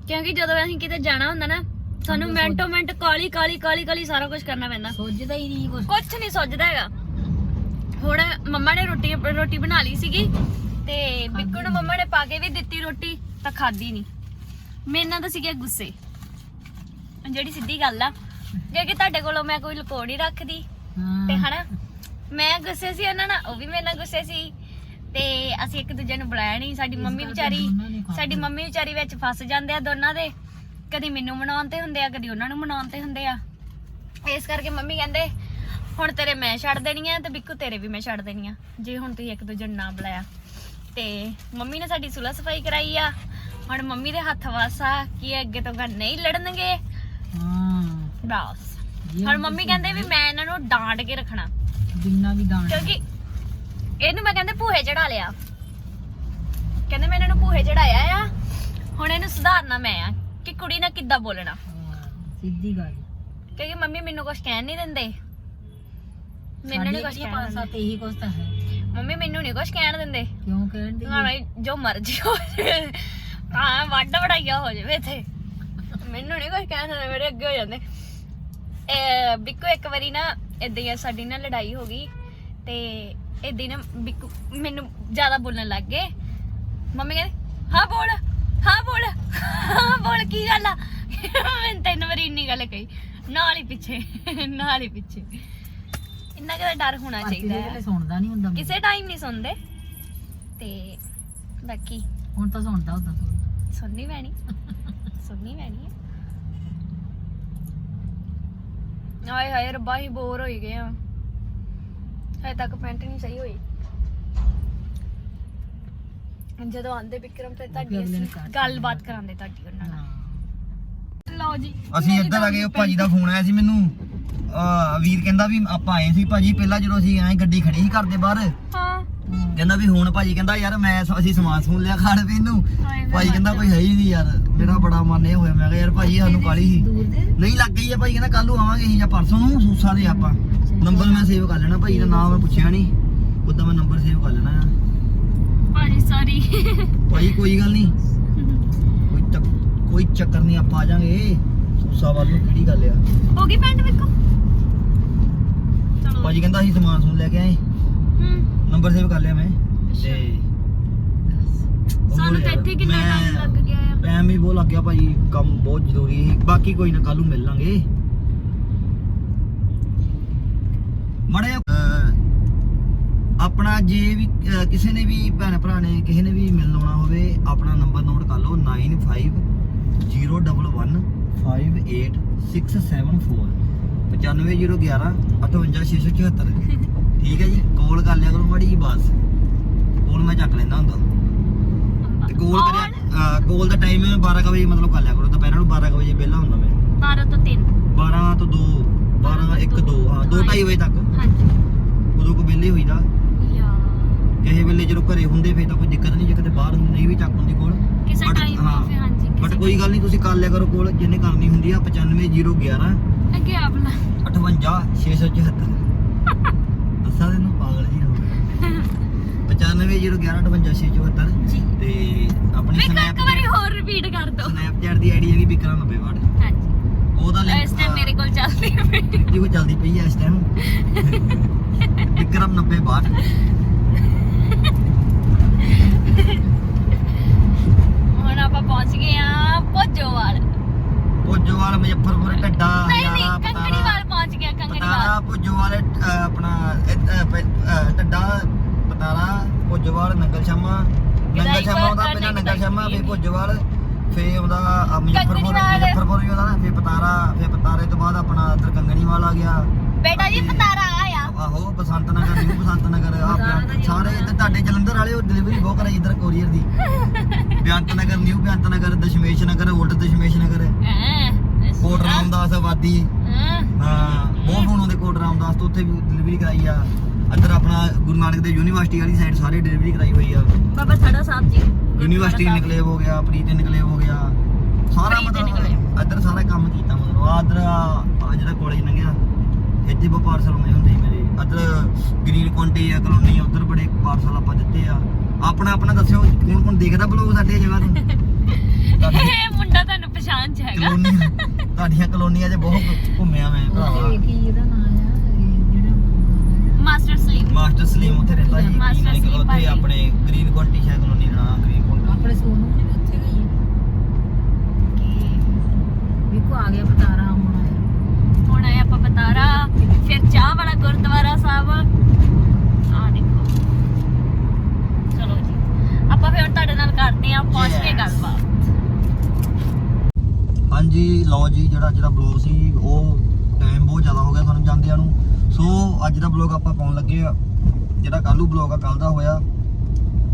ਕਿਉਂਕਿ ਜਦੋਂ ਅਸੀਂ ਕਿਤੇ ਜਾਣਾ ਹੁੰਦਾ ਨਾ ਸਾਨੂੰ ਮਿੰਟੋ ਮਿੰਟ ਕਾਲੀ ਕਾਲੀ ਕਾਲੀ ਕਾਲੀ ਸਾਰਾ ਕੁਝ ਕਰਨਾ ਪੈਂਦਾ। ਸੋਚਦਾ ਹੀ ਨਹੀਂ ਕੁਛ। ਕੁਝ ਨਹੀਂ ਸੋਚਦਾ ਹੈਗਾ। ਹੁਣ ਮੰਮਾ ਨੇ ਰੋਟੀ ਰੋਟੀ ਬਣਾ ਲਈ ਸੀਗੀ ਤੇ ਬਿੱਕੂ ਨੂੰ ਮੰਮਾ ਨੇ ਪਾ ਕੇ ਵੀ ਦਿੱਤੀ ਰੋਟੀ ਤਾਂ ਖਾਦੀ ਨਹੀਂ ਮੇਰੇ ਨਾਲ ਤਾਂ ਸੀਗੇ ਗੁੱਸੇ। ਜਿਹੜੀ ਸਿੱਧੀ ਗੱਲ ਆ ਜੇ ਕਿ ਤੁਹਾਡੇ ਕੋਲੋਂ ਮੈਂ ਕੋਈ ਲੁਕੋ ਨਹੀਂ ਰੱਖਦੀ ਤੇ ਹਨਾ? ਮੈਂ ਗੁੱਸੇ ਸੀ ਉਹਨਾਂ ਨਾਲ ਉਹ ਵੀ ਮੇਰੇ ਨਾਲ ਗੁੱਸੇ ਸੀ ਤੇ ਅਸੀਂ ਇੱਕ ਦੂਜੇ ਨੂੰ ਬੁਲਾਇਆ ਨਹੀਂ ਸਾਡੀ ਮੰਮੀ ਵਿਚਾਰੀ ਸਾਡੀ ਮੰਮੀ ਵਿਚਾਰੀ ਵਿੱਚ ਫਸ ਜਾਂਦੇ ਆ ਦੋਨਾਂ ਦੇ। ਕਦੀ ਮੈਨੂੰ ਮਨਾਉਣ ਤੇ ਹੁੰਦੇ ਆ ਕਦੀ ਉਹਨਾਂ ਨੂੰ ਮਨਾਉਣ ਤੇ ਹੁੰਦੇ ਆ। ਇਸ ਕਰਕੇ ਮੰਮੀ ਕਹਿੰਦੇ ਹੁਣ ਤੇਰੇ ਮੈਂ ਛੱਡ ਦੇਣੀ ਆ ਤੇ ਬਿੱਕੂ ਤੇਰੇ ਵੀ ਮੈਂ ਛੱਡ ਦੇਣੀ ਆ। ਜੇ ਹੁਣ ਤੁਸੀਂ ਇੱਕ ਦੂਜੇ ਨੂੰ ਨਾ ਬੁਲਾਇਆ। ਤੇ ਮੰਮੀ ਨੇ ਸਾਡੀ ਸੁਲਾ ਸਫ਼ਾਈ ਕਰਾਈ ਆ। ਹੁਣ ਮੰਮੀ ਦੇ ਹੱਥ ਵਾਸਾ ਕਿ ਅੱਗੇ ਤੋਂ ਗਾ ਨਹੀਂ ਲੜਨਗੇ। ਹਾਂ। ਬਸ। ਹੁਣ ਮੰਮੀ ਕਹਿੰਦੇ ਵੀ ਮੈਂ ਇਹਨਾਂ ਨੂੰ ਡਾਂਟ ਕੇ ਰੱਖਣਾ। ਜਿੰਨਾ ਵੀ ਦਾਣ ਕਿਉਂਕਿ ਇਹਨੂੰ ਮੈਂ ਕਹਿੰਦੇ ਭੂਹੇ ਚੜਾ ਲਿਆ। ਕਹਿੰਦੇ ਮੈਂ ਇਹਨਾਂ ਨੂੰ ਭੂਹੇ ਚੜਾਇਆ ਆ। ਹੁਣ ਇਹਨੂੰ ਸੁਧਾਰਨਾ ਮੈਂ ਆ ਕਿ ਕੁੜੀ ਨਾਲ ਕਿੱਦਾਂ ਬੋਲਣਾ। ਸਿੱਧੀ ਗੱਲ। ਕਿਉਂਕਿ ਮੰਮੀ ਮੈਨੂੰ ਕੁਝ ਕਹਿਣ ਨਹੀਂ ਦਿੰਦੇ। ਮੈਨੂੰ ਨਹੀਂ ਕੁਝ ਸਾਡੀ ਕਹਿਣ ਪੰਜ ਦਿੰਦੇ। ਸੱਤ ਇਹੀ ਕੁਛ ਤਾਂ ਹੈ। ਮੰਮੀ ਮੈਨੂੰ ਨਹੀਂ ਕੁਝ ਕਹਿਣ ਦਿੰਦੇ। ਕਿਉਂ ਕਹਿਣ ਦੀ ਨਾ ਨਾ ਜੋ ਮਰਜ਼ੀ ਹੋ ਜਾਵੇ ਹਾਂ ਵੱਡ ਵੜਾਈਆ ਹੋ ਜਾਵੇ ਇੱਥੇ। ਮੈਨੂੰ ਨਹੀਂ ਕੁਝ ਕਹਿਣ ਦਿੰਦੇ ਮੇਰੇ ਅੱਗੇ ਹੋ ਜਾਂਦੇ। ਇਹ ਬਿੱਕੂ ਇੱਕ ਵਾਰੀ ਨਾ ਇਦਾਂ ਹੀ ਸਾਡੀ ਨਾਲ ਲੜਾਈ ਹੋ ਗਈ ਤੇ ਇਦਾਂ ਨਾ ਬਿੱਕੂ ਮੈਨੂੰ ਜ਼ਿਆਦਾ ਬੋਲਣ ਲੱਗ ਗਏ। ਮੰਮੀ ਕਹਿੰਦੇ ਹਾਂ ਬੋਲ ਹਾਂ ਬੋਲ ਹਾਂ ਬੋਲ ਕੀ ਗੱਲ ਆ? ਮੈਂ ਤਿੰਨ ਵਾਰੀ ਇੰਨੀ ਗੱਲ ਕਹੀ। ਨਾਲ ਹੀ ਪਿੱਛੇ ਨਾਲ ਹੀ ਪਿੱਛੇ। ਇੰਨਾ ਕਿਹਦਾ ਡਰ ਹੋਣਾ ਚਾਹੀਦਾ ਹੈ। ਸੁਣਦਾ ਨਹੀਂ ਹੁੰਦਾ ਕਿਸੇ ਟਾਈਮ ਨਹੀਂ ਸੁਣਦੇ ਤੇ ਬਾਕੀ ਹੁਣ ਤਾਂ ਸੁਣਦਾ ਸੁਣਦਾ ਸੁਣਨੀ ਪੈਣੀ ਸੁਣਨੀ ਪੈਣੀ ਹੈ ਆਏ ਹਾਏ ਰੱਬਾ ਹੀ ਬੋਰ ਹੋਈ ਗਏ ਆ ਹਜੇ ਤੱਕ ਪੈਂਟ ਨਹੀਂ ਸਹੀ ਹੋਈ। ਜਦੋਂ ਆਂਦੇ ਵਿਕਰਮ ਤੇ ਤੁਹਾਡੀ ਅਸੀਂ ਗੱਲਬਾਤ ਕਰਾਂਦੇ ਤੁਹਾਡੀ ਉਹਨਾਂ ਨਾਲ। ਲਓ ਜੀ ਅਸੀਂ ਇੱਧਰ ਆ ਗਏ ਉਹ ਭਾਜੀ ਦਾ ਫੋਨ ਆਇਆ ਸੀ ਮੈਨੂੰ। ਆ ਵੀਰ ਕਹਿੰਦਾ ਵੀ ਆਪਾਂ ਆਏ ਸੀ ਭਾਜੀ ਪਹਿਲਾਂ ਜਦੋਂ ਅਸੀਂ ਆਏ ਗੱਡੀ ਖੜੀ ਸੀ ਘਰ ਦੇ ਬਾਹਰ। ਹਾਂ। ਕਹਿੰਦਾ ਵੀ ਹੁਣ ਭਾਜੀ ਕਹਿੰਦਾ ਯਾਰ ਮੈਂ ਅਸੀਂ ਸਮਾਨ ਸਮੂਨ ਲਿਆ ਖਾਣ ਪੀਣ ਨੂੰ। ਹਾਏ ਕਹਿੰਦਾ ਕੋਈ ਹੈ ਹੀ ਨਹੀਂ ਯਾਰ ਮੇਰਾ ਬੜਾ ਮਨ ਇਹ ਹੋਇਆ। ਮੈਂ ਕਿਹਾ ਯਾਰ ਭਾਜੀ ਸਾਨੂੰ ਕਾਲੀ ਸੀ? ਨਹੀਂ ਲੱਗ ਗਈ ਆ ਭਾਈ ਕਹਿੰਦਾ ਕੱਲ ਨੂੰ ਆਵਾਂਗੇ ਅਸੀਂ ਜਾਂ ਪਰਸੋਂ ਨੂੰ ਸੂਸਾ ਦੇ ਆਪਾਂ। ਨੰਬਰ ਮੈਂ ਸੇਵ ਕਰ ਲੈਣਾ ਭਾਈ ਦਾ ਨਾਮ ਮੈਂ ਪੁੱਛਿਆ ਨਹੀਂ। ਉਦਾਂ ਮੈਂ ਨੰਬਰ ਸੇਵ ਕਰ ਲੈਣਾ ਆ। ਭਾਜੀ ਸੌਰੀ ਭਾਈ ਕੋਈ ਗੱਲ ਨਹੀਂ। ਚੱਕਰ ਨਹੀਂ ਆਪਾਂ ਆ ਜਾਾਂਗੇ। ਸੂਸਾ ਵੱਲ ਨੂੰ ਕਿਹੜੀ ਗੱਲ ਆ? ਹੋ ਗਈ ਪੈਂਟ ਵੇਖੋ। ਚਲੋ। ਭਾਜੀ ਕਹਿੰਦਾ ਅਸੀਂ ਸਮਾਨ ਸਮੂਨ ਲੈ ਕੇ ਆਏ। ਹੂੰ। ਨੰਬਰ ਸੇਵ ਕਰ ਲਿਆ ਮੈਂ। ਤੇ ਸਾਨੂੰ ਤਾਂ ਇੱਥੇ ਕਿੰਨਾ ਟਾਈਮ ਲੱਗ ਗਿਆ ਆ ਟਾਈਮ ਵੀ ਬਹੁਤ ਲੱਗਿਆ ਭਾਜੀ ਕੰਮ ਬਹੁਤ ਜ਼ਰੂਰੀ ਸੀ। ਬਾਕੀ ਕੋਈ ਨਾ ਕੱਲ ਨੂੰ ਮਿਲ ਲਾਂਗੇ। ਮੜਿਆ ਆਪਣਾ ਜੇ ਵੀ ਕਿਸੇ ਨੇ ਵੀ ਭੈਣ ਭਰਾ ਨੇ ਕਿਸੇ ਨੇ ਵੀ ਮਿਲਣ ਹੋਵੇ ਆਪਣਾ ਨੰਬਰ ਨੋਟ ਕਰ ਲਓ 9501158674 95011 58674 ਠੀਕ ਹੈ ਜੀ? ਕਾਲ ਕਰ ਲਿਆ ਕਰੋ ਮੜੀ ਜੀ ਬਸ। ਕਾਲ ਮੈਂ ਚੱਕ ਲੈਂਦਾ ਹੁੰਦਾ। ਤੇ ਕਾਲ ਕਰਿਆ ਕਾਲ ਦਾ ਟਾਈਮ 12 ਕੁ ਵਜੇ ਮਤਲਬ ਕਰ ਲਿਆ ਕਰੋ। ਦੁਪਹਿਰਾਂ ਨੂੰ 12 ਕੁ ਵਜੇ ਵਿਹਲਾ ਹੁੰਦਾ ਮੈਂ। 12 ਤੋਂ 3 12 ਤੋਂ 2 12 1 2 ਹਾਂ 2 2:30 ਵਜੇ ਤੱਕ। ਹਾਂਜੀ। ਉਦੋਂ ਕੋ ਵਿਹਲੇ ਹੋਈਦਾ ਯਾ। ਕਿਸੇ ਵੇਲੇ ਜਦੋਂ ਘਰੇ ਹੁੰਦੇ ਫੇਰ ਤਾਂ ਕੋਈ ਦਿੱਕਤ ਨਹੀਂ। ਜੇ ਕਿਤੇ ਬਾਹਰ ਨਹੀਂ ਵੀ ਚੱਕ ਹੁੰਦੀ ਕੋਲ। ਕਿਸੇ ਟਾਈਮ ਹਾਂ। ਬਟ ਕੋਈ ਗੱਲ ਨਹੀਂ ਤੁਸੀਂ ਕਰ ਲਿਆ ਕਰੋ ਕੋਲ ਜਿੰਨੇ ਕਰਨੀ ਹੁੰਦੀ ਆ 95011 ਅੱਗੇ ਆਪਣਾ 58 674 ਦੱਸਾਂ ਤੈਨੂੰ ਪਾਗਲ ਜੀ ਹੋ ਗਿਆ 9801158674 ਜੀ। ਤੇ ਆਪਣੀ ਇੱਕ ਸਨੈਪ ਵਾਰੀ ਹੋਰ ਰਿਪੀਟ ਕਰ ਦਿਓ ਸਨੈਪਚੈਟ ਦੀ ਆਈਡੀ ਹੈਗੀ ਵਿਕਰਮ 90 ਵਾਟ ਹਾਂਜੀ। ਉਹਦਾ ਲਿੰਕ ਇਸ ਟਾਈਮ ਮੇਰੇ ਕੋਲ ਚੱਲਦੀ ਹੈ ਜੀ ਕੋਈ ਚੱਲਦੀ ਪਈ ਹੈ ਇਸ ਟਾਈਮ ਵਿਕਰਮ 90 ਵਾਟ ਹੁਣ ਆਪਾਂ ਪਹੁੰਚ ਗਏ ਆ ਭੋਜੋਵਾਲ ਪੁੱਜੋਵਾਲ ਮੁਜ਼ੱਫਰਪੁਰ ਢੱਡਾ ਨਹੀਂ ਨਹੀਂ ਯਾਰਾ ਕੰਗਣੀਵਾਲ ਪਹੁੰਚ ਗਿਆ ਕੰਗਣੀਵਾਲ ਪਤਾਰਾ ਪੁੱਜੋਵਾਲ ਅਹ, ਆਪਣਾ ਇਹ, ਅਹ, ਪ- ਅਹ, ਢੱਡਾ ਪਤਾਰਾ ਪੁੱਜੋਵਾਲ ਨੰਗਲ ਸ਼ਾਮਾ ਇਹਦਾ ਨੰਗਲ ਇੱਕ ਸ਼ਾਮਾ ਉਹਦਾ ਵਾਰ ਪਹਿਲਾਂ next ਨੰਗਲ ਸ਼ਾਮਾ time ਫਿਰ ਪੁੱਜੋਵਾਲ ਫੇ ਉਹਦਾ ਆਹ, ਮੁਜ਼ੱਫਰਪੁਰ ਕੰਗਣੀਵਾਲ। ਮੁਜ਼ੱਫਰਪੁਰ ਵੀ ਉਹਦਾ ਨਾ ਫੇ ਪਤਾਰਾ ਫੇ ਪਤਾਰੇ ਤੋਂ ਬਾਅਦ ਆਪਣਾ ਇੱਧਰ ਕੰਗਣੀਵਾਲ ਆ ਗਿਆ ਬੇਟਾ ਜੀ ਪਤਾਰਾ ਆਇਆ ਆਹੋ ਬਸੰਤ ਨਗਰ ਨਿਊ ਬਸੰਤ ਨਗਰ ਆ ਬਿਆਨ- ਸਾਰੇ ਇੱਧਰ ਤੁਹਾਡੇ ਜਲੰਧਰ ਵਾਲੇ ਉਹ ਡਿਲੀਵਰੀ ਬਹੁਤ ਕਰਾਈ ਇੱਧਰ ਕੋਰੀਅਰ ਦੀ ਬਿਆੰਤ ਨਗਰ ਨਿਊ ਬਿਆੰਤ ਨਗਰ ਦਸ਼ਮੇਸ਼ ਨਗਰ 올ਡ ਦਸ਼ਮੇਸ਼ ਨਗਰ ਹੈਂ, ਕੋਟ ਅੱਛਾ। ਆਬਾਦੀ ਹੈਂ, ਬਹੁਤ ਫੋਨ ਆਉਂਦੇ ਕੋਟ ਰਾਮਦਾਸ ਤੋਂ ਉੱਥੇ ਵੀ ਡਿਲੀਵਰੀ ਕਰਾਈ ਆ। ਇੱਧਰ ਆਪਣਾ ਗੁਰੂ ਨਾਨਕ ਦੇਵ ਯੂਨੀਵਰਸਿਟੀ ਵਾਲੀ ਸਾਈਡ ਸਾਰੇ ਡਿਲੀਵਰੀ ਕਰਾਈ ਹੋਈ ਆ। ਬਾਬਾ ਸਾਡਾ ਸਾਹਿਬ ਜੀ। ਯੂਨੀਵਰਸਿਟੀ। ਨਿਕਲੇਵ ਹੋ ਗਿਆ ਪ੍ਰੀਤ ਨਿਕਲੇਵ ਹੋ ਗਿਆ। ਸਾਰਾ ਮਤਲਬ। ਇੱਧਰ ਸਾਰਾ ਕੰਮ ਕੀਤਾ ਮਤਲਬ। ਆ ਇੱਧਰ ਆ ਜਿਹੜਾ ਕਾਲਜ ਲੰਘਿਆ ਇੱਥੇ ਬਹੁਤ ਪਾਰਸਲ ਆਉਂਦੇ ਹੁੰਦੇ ਸੀ ਮੇਰੇ। ਇੱਧਰ ਗ੍ਰੀਨ ਕੁਆਂਟੀ ਆ ਕਲੋਨੀ ਉੱਧਰ ਬੜੇ ਪਾਰਸਲ ਆਪਾਂ ਦਿੱਤੇ ਆ। ਆਪਣਾ ਆਪਣਾ ਦੱਸਿਓ ਕੌਣ ਕੌਣ ਦੇਖਦਾ ਬਲੌਗ ਸਾਡੇ ਜਗ੍ਹਾ ਤੋਂ? [laughs] ਮੁੰਡਾ ਤੁਹਾਨੂੰ ਪਛਾਣ ਚ ਹੈਗਾ। ਤੁਹਾਡੀਆਂ ਕਲੋਨੀਆਂ 'ਚ ਬਹੁਤ ਘੁੰਮਿਆ ਮੈਂ ਭਰਾਵਾ। ਕੀ ਇਹਦਾ ਨਾਮ ਆ ਇਹ ਜਿਹੜਾ ਮਾਸਟਰ ਸਲੀਪ ਮਾਸਟਰ ਸਲੀਮ ਉੱਥੇ ਰਹਿੰਦਾ ਸੀ। ਮਾਸਟਰ ਸਲੀਮ ਉੱਥੇ ਭਾਜੀ। ਆਪਣੇ ਗ੍ਰੀਨ ਕੁਆਂਟੀ ਸ਼ਾਇਦ ਕਲੋਨੀ ਦਾ ਨਾਮ ਗ੍ਰੀਨ ਕੁਆਂਟੀ ਆਪਣੇ ਸੋਨੂ ਨੇ ਵੀ ਉੱਥੇ ਗਈ। ਵੇਖੋ ਆ ਗਿਆ ਬਤਾਰਾ ਹੁਣ। ਆਇਆ ਹੁਣ ਆਏ ਆਪਾਂ ਬਤਾਰਾ ਫਿਰ ਚਾਹ ਵਾਲਾ ਗੁਰਦੁਆਰਾ ਸਾਹਿਬ। ਆ ਦੇਖੋ। ਚਲੋ ਜੀ। ਆਪਾਂ ਫਿਰ ਹੁਣ ਤੁਹਾਡੇ ਨਾਲ ਕਰਦੇ ਆ ਪਹੁੰਚ ਕੇ. ਗੱਲਬਾਤ। ਹਾਂਜੀ ਲਓ ਜੀ ਜਿਹੜਾ ਜਿਹੜਾ ਬਲੌਗ ਸੀ ਉਹ ਟਾਈਮ ਬਹੁਤ ਜ਼ਿਆਦਾ ਹੋ ਗਿਆ ਸਾਨੂੰ ਜਾਂਦਿਆਂ ਨੂੰ। ਸੋ ਅੱਜ ਦਾ ਬਲੌਗ ਆਪਾਂ ਪਾਉਣ ਲੱਗੇ ਆ। ਜਿਹੜਾ ਕੱਲੂ ਬਲੌਗ ਆ ਕੱਲ ਦਾ ਹੋਇਆ।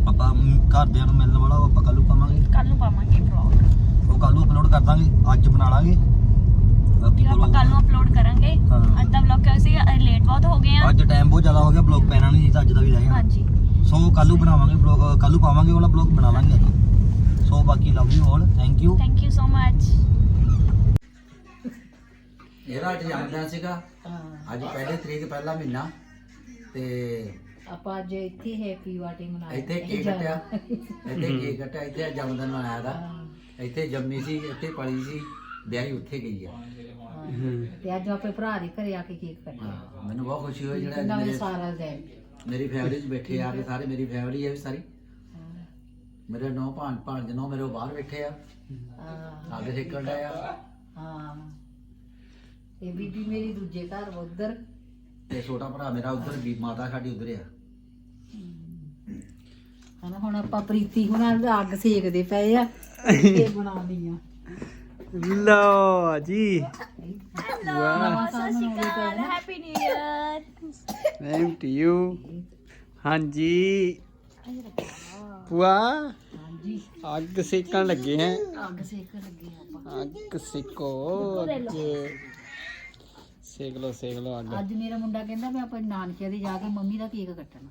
ਆਪਾਂ ਘਰਦਿਆਂ ਨੂੰ ਮਿਲਣ ਵਾਲਾ ਆਪਾਂ ਕੱਲੂ ਪਾਵਾਂਗੇ। ਕੱਲ ਪਾਵਾਂਗੇ ਵਲੌਗ ਉਹ ਕੱਲੂ ਅਪਲੋਡ ਕਰ ਦਾਂਗੇ ਅੱਜ ਬਣਾ ਲਾਂਗੇ। ਆਪਾਂ ਕੱਲ ਨੂੰ ਅਪਲੋਡ ਕਰਾਂਗੇ। ਅੱਜ ਦਾ ਵਲੌਗ ਕਿਉਂ ਸੀ ਲੇਟ ਬਹੁਤ ਹੋ ਗਏ ਆ। ਅੱਜ ਟਾਈਮ ਬਹੁਤ ਜ਼ਿਆਦਾ ਹੋ ਗਿਆ ਬਲੌਗ ਪੈਣਾ ਨਹੀਂ ਤਾਂ ਅੱਜ ਦਾ ਵੀ ਰਹਿ ਗਿਆ ਹਾਂਜੀ। ਸੋ ਕੱਲੂ ਬਣਾਵਾਂਗੇ ਬਲੌਗ ਕੱਲੂ ਪਾਵਾਂਗੇ ਵਾਲਾ ਬਲੌਗ ਬਣਾ ਲਾਂਗੇ ਸੋ ਬਾਕੀ love you all thank you thank you so much ਇਹਦਾ ਅੱਜ ਜਨਮਦਿਨ ਸੀਗਾ। ਹਾਂ। ਅੱਜ ਪਹਿਲੀ ਤਰੀਕ ਪਹਿਲਾ ਮਹੀਨਾ। ਤੇ ਆਪਾਂ ਅੱਜ ਇੱਥੇ ਹੈਪੀ ਵਾਟੇ ਮਨਾਇਆ। ਇੱਥੇ ਕੇਕ ਕੱਟਿਆ। ਇੱਥੇ ਕੇਕ ਕੱਟਿਆ। ਇੱਥੇ ਜਨਮਦਿਨ ਮਨਾਇਆ ਦਾ। ਇੱਥੇ ਜੰਮੀ ਸੀ ਇੱਥੇ ਪਲੀ ਸੀ ਵਿਆਹੀ ਉੱਥੇ ਗਈ ਆ। ਤੇ ਅੱਜ ਆਪਣੇ ਭਰਾ ਦੇ ਘਰੇ ਆ ਕੇ ਕੇਕ ਕੱਟਿਆ। ਮੈਨੂੰ ਬਹੁਤ ਖੁਸ਼ੀ ਹੋਈ ਜਿਹੜਾ ਮੇਰੇ ਵਾਲੇ ਦਿਨ। ਮੇਰੀ ਫੈਮਿਲੀ 'ਚ ਬੈਠੇ ਆ ਕੇ ਸਾਰੇ ਮੇਰੀ ਫੈਮਿਲੀ ਹੈ ਵੀ ਸਾਰੀ। ਮੇਰੇ ਨੌ ਭਾਣ ਭਾਣ ਨੌ ਮੇਰੇ ਬਾਹਰ ਬੈਠੇ ਆ। ਹਾਂ। ਅੱਗ ਸੇਕਣ ਆ। ਹਾਂ। ਇਹ ਬੀਬੀ ਮੇਰੀ ਦੂਜੇ ਘਰ ਉਧਰ। ਤੇ ਛੋਟਾ ਭਰਾ ਮੇਰਾ ਉਧਰ ਵੀ ਮਾਤਾ ਸਾਡੀ ਉਧਰ ਆ। ਹਨਾ ਹੁਣ ਆਪਾਂ ਪ੍ਰੀਤੀ ਹੁਣਾਂ ਦਾ ਅੱਗ ਸੇਕਦੇ ਪਏ ਆ ਇਹ ਬਣਾਉਣੀ ਆ। ਲਓ ਜੀ। ਪਏ ਨਾ happy new year same to you ਹਾਂਜੀ। ਪੁਆ ਹਾਂਜੀ। ਅੱਗ ਸੇਕਣ ਲੱਗੇ ਹੈ। ਅੱਗ ਸੇਕਣ ਲੱਗੇ ਆਪਾਂ। ਅੱਗ ਸੇਕੋ ਅੱਗ। ਸੇਕ ਲੋ ਸੇਕ ਲੋ ਅੱਗ। ਅੱਜ ਮੇਰਾ ਮੁੰਡਾ ਕਹਿੰਦਾ ਮੈਂ ਆਪਣੇ ਨਾਨਕਿਆਂ ਦੇ ਜਾ ਕੇ ਮੰਮੀ ਦਾ ਕੇਕ ਕੱਟਣਾ।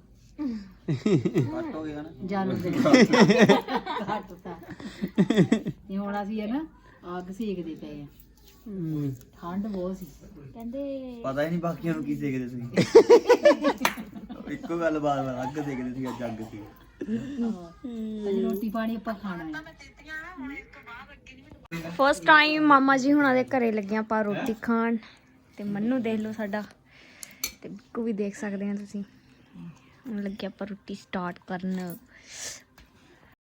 ਕੱਟ ਹੋ ਗਿਆ ਨਾ ਜਨਮ ਦਿਨ। ਕੱਟਤਾ। ਇਹ ਹੁਣ ਅਸੀਂ ਹੈ ਨਾ ਅੱਗ ਸੇਕਦੇ ਪਏ ਆ। ਹਮ, ਠੰਡ ਬਹੁਤ ਸੀ। ਕਹਿੰਦੇ ਪਤਾ ਹੀ ਨਹੀਂ ਬਾਕੀਆਂ ਨੂੰ ਕੀ ਸੇਕਦੇ ਸੀ ਇੱਕੋ ਗੱਲ ਬਾਰ ਬਾਰ ਅੱਗ ਸੇਕਦੇ ਸੀ ਅੱਜ ਅੱਗ ਸੀ। ਅੱਜ ਰੋਟੀ ਪਾਣੀ ਆਪਾਂ ਖਾਣਾ ਹੈ। ਫਸਟ ਟਾਈਮ ਮਾਮਾ ਜੀ ਹੁਣਾਂ ਦੇ ਘਰੇ ਲੱਗਿਆ ਆਪਾਂ ਰੋਟੀ ਖਾਣ। ਤੇ ਮੰਨੂ ਦੇਖ ਲਓ ਸਾਡਾ। ਤੇ ਬਿੱਕੂ ਵੀ ਦੇਖ ਸਕਦੇ ਆ ਤੁਸੀਂ। ਹੁਣ ਲੱਗਿਆ ਆਪਾਂ ਰੋਟੀ ਸਟਾਰਟ ਕਰਨ।